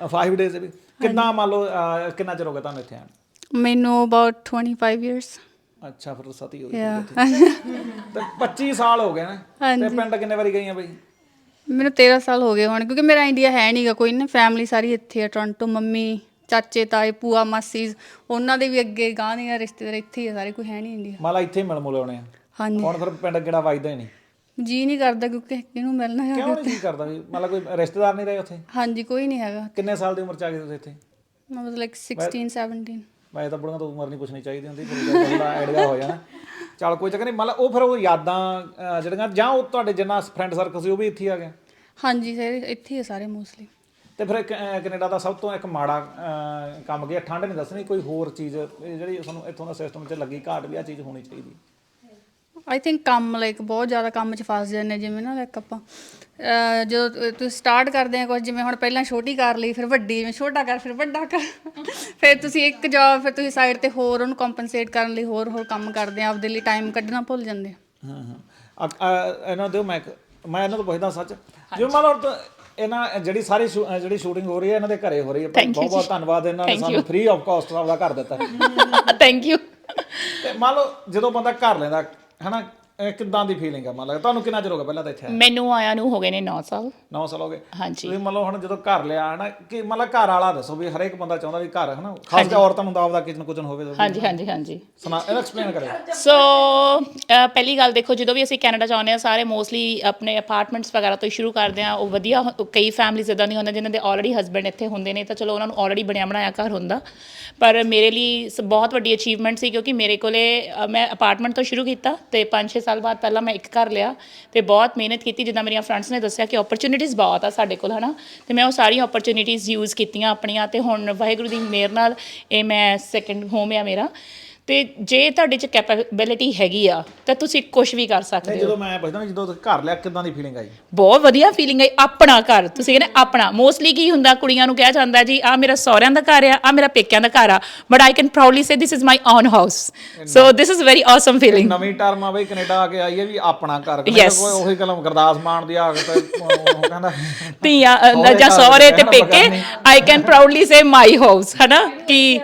5 days ਵੀ। ਕਿੰਨਾ ਮੰਨ ਲਓ ਅਹ ਕਿੰਨਾ ਚਿਰ ਹੋ ਗਿਆ ਤੁਹਾਨੂੰ ਇੱਥੇ? ਮੈਨੂੰ ਅਬਾਊਟ 25 ਇਅਰਸ ਅੱਛਾ ਫਿਰ ਸਤੀ ਹੋ ਗਈ. ਤੇ 25 ਸਾਲ ਹੋ ਗਏ ਨੇ। ਤੇ। ਪਿੰਡ ਕਿੰਨੇ ਵਾਰੀ ਗਈਆਂ ਬਈ? ਮੈਨੂੰ 13 ਸਾਲ ਹੋ ਗਏ ਹੁਣ ਕਿਉਂਕਿ ਮੇਰਾ ਇੰਡੀਆ ਹੈ ਨਹੀਂਗਾ ਕੋਈ ਨਾ। ਫੈਮਿਲੀ ਸਾਰੀ ਇੱਥੇ ਆ ਟੋਰਾਂਟੋ ਮੰਮੀ ਚਾਚੇ ਤਾਏ ਭੂਆ ਮਾਸੀ ਉਹਨਾਂ ਦੇ ਵੀ ਅੱਗੇ ਗਾਂ ਦੀਆਂ ਰਿਸ਼ਤੇਦਾਰ ਇੱਥੇ ਹੀ ਆ ਸਾਰੇ ਕੋਈ ਹੈ ਨਹੀਂ ਇੰਡੀਆ। ਮੰਨ ਲਾ ਇੱਥੇ ਹੀ ਮਿਲ ਮੁਲੇ ਆਉਣੇ ਆ। ਹਾਂਜੀ। ਹੁਣ ਫਿਰ ਪਿੰਡ ਕਿਹੜਾ ਵੱਜਦਾ ਹੀ ਨਹੀਂ। ਜੀ ਨਹੀਂ ਕਰਦਾ ਕਿਉਂਕਿ ਕਿਹਨੂੰ ਮਿਲਣਾ ਕਿਉਂ ਹੈਗਾ ਨਹੀਂ ਜੀ ਕਰਦਾ ਵੀ? ਮੰਨ ਲਾ ਕੋਈ ਰਿਸ਼ਤੇਦਾਰ ਨਹੀਂ ਰਹੇ ਉੱਥੇ? ਹਾਂਜੀ ਕੋਈ ਨਹੀਂ ਹੈਗਾ। ਕਿੰਨੇ ਸਾਲ ਦੀ ਉਮਰ ਚ ਆ ਗਏ ਤੁਸੀਂ ਇੱਥੇ? ਮਤਲਬ ਲਾਈਕ 16 17 ਮੈਂ ਤਾਂ ਬੁੜੀਆਂ ਤੋਂ ਉਮਰ ਨਹੀਂ ਪੁੱਛਣੀ ਚਾਹੀਦੀ ਹੁੰਦੀ ਫਿਰ ਉਹਦਾ ਆਈਡੀਆ ਹੋ ਜਾਣਾ। ਚਲ ਕੋਈ ਚੱਕਰ ਨਹੀਂ ਮੰਨ ਲਾ ਉਹ ਫਿਰ ਉਹ ਯਾਦਾਂ ਜਿਹੜੀਆਂ ਜਾਂ ਉਹ ਤੁਹਾਡੇ ਜਿੰਨਾ ਫਰੈਂਡ ਸਰਕਲ ਸੀ ਉਹ ਵੀ ਇੱਥੇ ਆ ਗਿਆ ਹਾਂਜੀ ਸਾਰੇ ਇੱਥੇ ਹੀ ਆ ਸਾਰੇ ਮੋਸਟਲੀ ਤੇ ਫਿਰ ਕ- ਕੈਨੇਡਾ ਦਾ ਸਭ ਤੋਂ ਇੱਕ ਮਾੜਾ ਕੰਮ ਗਿਆ ਠੰਡ ਨਹੀਂ ਦੱਸਣੀ ਕੋਈ ਹੋਰ ਚੀਜ਼ ਜਿਹੜੀ ਤੁਹਾਨੂੰ ਇੱਥੋਂ ਦਾ ਸਿਸਟਮ 'ਚ ਲੱਗੀ ਘਾਟ ਵੀ ਆ ਚੀਜ਼ ਹੋਣੀ ਚਾਹੀਦੀ। ਆਈ ਥਿੰਕ ਕੰਮ ਲਾਈਕ ਬਹੁਤ ਜ਼ਿਆਦਾ ਕੰਮ 'ਚ ਫਸ ਜਾਂਦੇ ਜਿਵੇਂ ਨਾ ਲਾਈਕ ਆਪਾਂ ਅਹ ਜਦੋਂ ਤੁ- ਤੁਸੀਂ ਸਟਾਰਟ ਕਰਦੇ ਆ ਕੁਝ ਜਿਵੇਂ ਹੁਣ ਪਹਿਲਾਂ ਛੋਟੀ ਕਰ ਲਈ ਫਿਰ ਵੱਡੀ ਜਿਵੇਂ ਛੋਟਾ ਕਰ ਫਿਰ ਵੱਡਾ ਕਰ। ਫਿਰ ਤੁਸੀਂ ਇੱਕ ਜੌਬ ਫਿਰ ਤੁਸੀਂ ਸਾਈਡ ਤੇ ਹੋਰ ਉਹਨੂੰ ਕੰਪਨਸੇਟ ਕਰਨ ਲਈ ਹੋਰ ਹੋਰ ਕੰਮ ਕਰਦੇ ਆ ਆਪਦੇ ਲਈ ਟਾਈਮ ਕੱਢਣਾ ਭੁੱਲ ਜਾਂਦੇ ਆ ਹਾਂ ਹਾਂ। ਅ- ਅ- ਇਹਨਾਂ ਦਿਓ ਮੈਂ ਮੈਂ ਇਹਨਾਂ ਤੋਂ ਪੁੱਛਦਾ ਸੱਚ। ਜਿਵੇਂ ਮੰਨ ਲਓ ਤਾਂ ਇਹਨਾਂ ਜਿਹੜੀ ਸਾਰੀ ਸ਼ੂ- ਅ, ਜਿਹੜੀ ਸ਼ੂਟਿੰਗ ਹੋ ਰਹੀ ਹੈ ਇਹਨਾਂ ਦੇ ਘਰੇ ਹੋ ਰਹੀ ਹੈ। ਬਹੁਤ ਬਹੁਤ। ਧੰਨਵਾਦ ਇਹਨਾਂ ਨੇ ਸਾਨੂੰ. ਫ੍ਰੀ ਆਫ ਕਾਸਟ ਆਪਦਾ ਘਰ ਦਿੱਤਾ। *laughs* ਥੈਂਕ ਯੂ ਤੇ ਮੰਨ ਲਓ ਜਦੋਂ ਬੰਦਾ ਘਰ ਲੈਂਦਾ ਹਨਾ ਇਹ ਕਿੱਦਾਂ ਦੀ ਫੀਲਿੰਗ ਆ? ਮੰਨ ਤੁਹਾਨੂੰ ਕਿੰਨਾ ਚਿਰ ਹੋ ਗਿਆ ਪਹਿਲਾਂ ਤਾਂ ਇੱਥੇ ਆਏ? ਮੈਨੂੰ ਆਇਆ ਨੂੰ ਹੋ ਗਏ ਨੇ 9 ਸਾਲ। 9 ਸਾਲ ਹੋ ਗਏ। ਹਾਂਜੀ। ਤੁਸੀਂ ਮੰਨ ਲਓ ਹੁਣ ਜਦੋਂ ਘਰ ਲਿਆ ਹਨਾ ਕਿ ਮੰਨ ਲਓ ਘਰ ਵਾਲਾ ਦੱਸੋ ਵੀ ਹਰੇਕ ਬੰਦਾ ਚਾਹੁੰਦਾ ਵੀ ਘਰ ਹਨਾ ਖਾਸ ਕਰ ਔਰਤਾਂ ਨੂੰ ਤਾਂ ਆਪਦਾ ਕਿਚਨ ਕੁਚਨ ਹੋਵੇ ਤਾਂ। ਹਾਂਜੀ ਹਾਂਜੀ ਹਾਂਜੀ। ਸੁਣਾ ਇਹਦਾ ਐਕਸਪਲੇਨ ਕਰਿਓ। ਸੋ ਪਹਿਲੀ ਗੱਲ ਦੇਖੋ ਜਦੋਂ ਵੀ ਅਸੀਂ ਕੈਨੇਡਾ ਚਾਹੁੰਦੇ ਆ ਸਾਰੇ ਮੋਸਟਲੀ ਆਪਣੇ ਅਪਾਰਟਮੈਂਟਸ ਵਗੈਰਾ ਤੋਂ ਹੀ ਸ਼ੁਰੂ ਕਰਦੇ ਆ ਉਹ ਵਧੀਆ ਹੁ- ਕਈ ਫੈਮਲੀਜ਼ ਇਦਾਂ ਦੀਆਂ ਹੁੰਦੀਆਂ ਜਿਨ੍ਹਾਂ ਦੇ ਆਲਰੇਡੀ ਹਸਬੰਡ ਇੱਥੇ ਹੁੰਦੇ ਨੇ ਤਾਂ ਚਲੋ ਉਹਨਾਂ ਨੂੰ ਆਲਰੇਡੀ ਬਣਿਆ ਬਣਾਇਆ ਘਰ ਹੁੰਦਾ। ਪਰ ਮੇਰੇ ਲਈ ਸ- ਬਹੁਤ ਵੱਡੀ ਅਚੀਵਮੈਂਟ ਸੀ ਕਿਉਂਕਿ ਮੇਰੇ ਕੋਲੇ ਅ, ਮੈਂ ਅਪਾਰਟਮੈਂਟ ਤੋਂ ਸ਼ੁਰੂ ਕੀਤਾ ਤੇ 5-6 ਸਾਲ ਬਾਅਦ ਪਹਿਲਾਂ ਮੈਂ ਇੱਕ ਘਰ ਲਿਆ ਤੇ ਬਹੁਤ ਮਿਹਨਤ ਕੀਤੀ, ਜਿੱਦਾਂ ਮੇਰੀਆਂ ਫਰੈਂਡਸ ਨੇ ਦੱਸਿਆ ਕਿ ਓਪਰਚ्युनिटीज ਬਹੁਤ ਆ ਸਾਡੇ ਕੋਲ, ਹਨਾ? ਤੇ ਮੈਂ ਉਹ ਸਾਰੀਆਂ ਓਪਰਚ्युनिटीज ਯੂਜ਼ ਕੀਤੀਆਂ ਆਪਣੀਆਂ ਤੇ ਹੁਣ ਵਾਹਿਗੁਰੂ ਦੀ ਮਿਹਰ ਨਾਲ ਇਹ ਮੈਂ ਸੈਕੰਡ ਹੋਮ ਆ ਮੇਰਾ। ਤੇ ਜੇ ਤੁਹਾਡੇ ਚ ਕੈਪੇਬਿਲਿਟੀ ਹੈਗੀ ਆ ਤਾਂ ਤੁਸੀਂ ਕੁਝ ਵੀ ਕਰ ਸਕਦੇ ਹੋ ਜਦੋਂ ਮੈਂ ਪੁੱਛਦਾ ਜਦੋਂ ਤੁਸੀਂ ਘਰ ਲਿਆ ਕਿੱਦਾਂ ਦੀ ਫੀਲਿੰਗ ਆਈ? ਬਹੁਤ ਵਧੀਆ ਫੀਲਿੰਗ ਹੈ ਆਪਣਾ ਘਰ। ਤੁਸੀਂ ਕਹਿੰਦੇ ਆਪਣਾ। ਮੋਸਟਲੀ ਕੀ ਹੁੰਦਾ ਕੁੜੀਆਂ ਨੂੰ ਕਿਹਾ ਜਾਂਦਾ ਜੀ ਆ ਮੇਰਾ ਸਹੁਰਿਆਂ ਦਾ ਘਰ ਆ ਆ ਮੇਰਾ ਪੇਕਿਆਂ ਦਾ ਘਰ ਆ। But I can proudly say this is my own house so this is very awesome feeling ਨਵੀਂ ਟਰਮ ਆ ਬਈ ਕੈਨੇਡਾ ਆ ਕੇ ਆਈ ਹੈ ਵੀ ਆਪਣਾ ਘਰ. ਕੋਈ ਉਹੀ ਕਲਮ ਗੁਰਦਾਸ ਮਾਨ ਦੀ ਆ ਕੇ ਉਹ ਕਹਿੰਦਾ *laughs* ਧੀਆਂ ਜਾਂ ਸਹੁਰੇ ਤੇ ਪੇਕੇ। I can proudly say my house ਹਨਾ? ਕਿ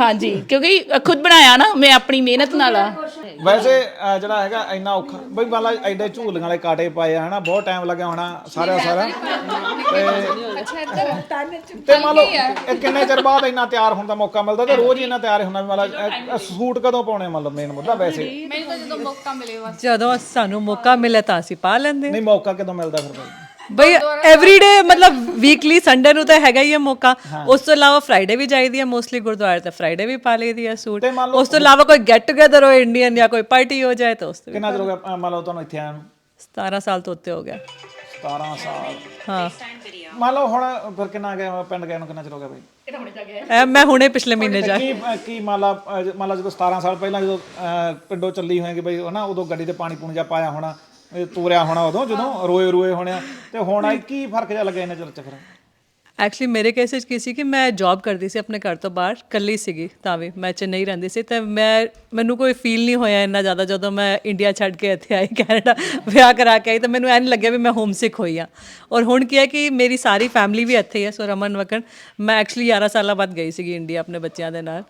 ਹਾਂਜੀ ਕਿਉਂਕਿ ਖੁਦ ਬਣਾਇਆ ਨਾ ਮੈਂ ਆਪਣੀ ਮਿਹਨਤ ਨਾਲ ਆ। ਵੈਸੇ ਅਹ, ਜਿਹੜਾ ਹੈਗਾ ਇੰਨਾ ਔਖਾ ਬਈ ਵਾਲਾ ਐਡੇ ਝੂਲੀਆਂ ਵਾਲੇ ਕਾਟੇ ਪਾਏ ਆ ਹਨਾ ਬਹੁਤ ਟਾਈਮ ਲੱਗਿਆ ਹੋਣਾ ਸਾਰਾ ਸਾਰਾ ਤੇ ਤੇ ਮੰਨ ਲਓ ਇਹ ਕਿੰਨੇ ਚਿਰ ਬਾਅਦ ਇੰਨਾ ਤਿਆਰ ਹੋਣ ਦਾ ਮੌਕਾ ਮਿਲਦਾ? ਤੇ ਰੋਜ਼ ਹੀ ਇੰਨਾ ਤਿਆਰ ਹੁੰਦਾ ਵੀ ਮਤਲਬ ਸੂਟ ਕਦੋਂ ਪਾਉਣੇ ਮਤਲਬ ਮੇਨ ਮੁੱਦਾ ਵੈਸੇ? ਮੈਨੂੰ ਤਾਂ ਜਦੋਂ ਮੌਕਾ ਮਿਲੇ ਬਸ। ਜਦੋਂ ਸਾਨੂੰ ਮੌਕਾ ਮਿਲੇ ਤਾਂ ਅਸੀਂ ਪਾ ਲੈਂਦੇ ਨਹੀਂ ਮੌਕਾ ਕਦੋਂ ਮਿਲਦਾ ਫਿਰ ਬਈ? ਬਈ ਐਵਰੀ ਡੇ *laughs* ਮਤਲਬ ਵੀਕਲੀ ਸੰਡੇ ਨੂੰ ਤਾਂ ਹੈਗਾ ਹੀ ਹੈ ਮੌਕਾ। ਉਸ ਤੋਂ ਇਲਾਵਾ ਫਰਾਈਡੇ ਵੀ ਜਾਈਦੀ ਹੈ ਮੋਸਟਲੀ ਗੁਰਦੁਆਰੇ ਤੇ ਫਰਾਈਡੇ ਵੀ ਪਾ ਲਈਦੀ ਹੈ ਸੂਟ। ਉਸ ਤੋਂ ਇਲਾਵਾ ਕੋਈ ਗੈਟ ਟੂਗੇਦਰ ਹੋ ਇੰਡੀਅਨ ਜਾਂ ਕੋਈ ਪਾਰਟੀ ਹੋ ਜਾਏ ਤਾਂ ਉਸ ਤੇ ਵੀ ਕਿੰਨਾ ਚਿਰ ਹੋ ਗਿਆ? ਅਹ, ਮੰਨ ਲਓ ਤੁਹਾਨੂੰ ਇੱਥੇ ਆਇਆ ਨੂੰ? 17 ਸਾਲ ਤੋਂ ਉੱਤੇ ਹੋ ਗਿਆ। 17 ਸਾਲ। ਹਾਂ। ਮੰਨ ਲਓ ਹੁਣ ਫਿਰ ਕਿੰਨਾ ਗਿਆ ਪਿੰਡ ਗਿਆ ਨੂੰ ਕਿੰਨਾ ਚਿਰ ਹੋ ਗਿਆ ਬਈ? ਐ ਮੈਂ ਹੁਣੇ ਪਿਛਲੇ ਮਹੀਨੇ ਜਾ ਕੀ ਕੀ ਮੰਨ ਲਾ ਅਹ, ਮੰਨ ਲਾ ਜਦੋਂ 17 ਸਾਲ ਪਹਿਲਾਂ ਜਦੋਂ ਅਹ, ਪਿੰਡੋਂ ਚੱਲੀ ਹੋਏਗੀ ਬਈ ਹਨਾ ਉਦੋਂ ਗੱਡੀ ਤੇ ਪਾਣੀ ਪੂਣੀ ਜਾ ਪਾਇਆ ਹੋਣਾ ਇਹ ਤੂਰਿਆ ਹੋਣਾ ਉਦੋਂ ਜਦੋਂ ਰੋਏ ਰੋਏ ਹੋਣਿਆ ਤੇ ਹੁਣ ਆਈ ਕੀ ਫ਼ਰਕ ਜਿਹਾ ਲੱਗਿਆ ਇਹਨਾਂ ਚਿਰ ਚ ਫਿਰ? ਐਕਚੁਅਲੀ ਮੇਰੇ ਕੇਸ ਵਿੱਚ ਕੀ ਸੀ ਕਿ ਮੈਂ ਜੌਬ ਕਰਦੀ ਸੀ ਆਪਣੇ ਘਰ ਤੋਂ ਬਾਹਰ ਇਕੱਲੀ ਸੀਗੀ ਤਾਂ ਵੀ। ਮੈਂ ਚੇਨਈ ਰਹਿੰਦੀ ਸੀ ਤੇ ਮੈਂ ਮੈਨੂੰ ਕੋਈ ਫੀਲ ਨਹੀਂ ਹੋਇਆ ਇੰਨਾ ਜ਼ਿਆਦਾ ਜਦੋਂ ਮੈਂ ਇੰਡੀਆ ਛੱਡ ਕੇ ਇੱਥੇ ਆਈ ਕੈਨੇਡਾ ਵਿਆਹ ਕਰਾ ਕੇ ਆਈ ਤਾਂ ਮੈਨੂੰ ਐਂ ਨਹੀਂ ਲੱਗਿਆ ਵੀ ਮੈਂ ਹੋਮਸਿਕ ਹੋਈ ਆ। ਔਰ ਹੁਣ ਕੀ ਹੈ ਕਿ ਮੇਰੀ ਸਾਰੀ ਫੈਮਿਲੀ ਵੀ ਇੱਥੇ ਹੀ ਹੈ ਸੋ ਰਮਨ ਵਕਨ ਮੈਂ ਐਕਚੁਅਲੀ 11 ਸਾਲਾਂ ਬਾਅਦ ਗਈ ਸੀਗੀ ਇੰਡੀਆ ਆਪਣੇ ਬੱਚਿਆਂ ਦੇ ਨਾਲ।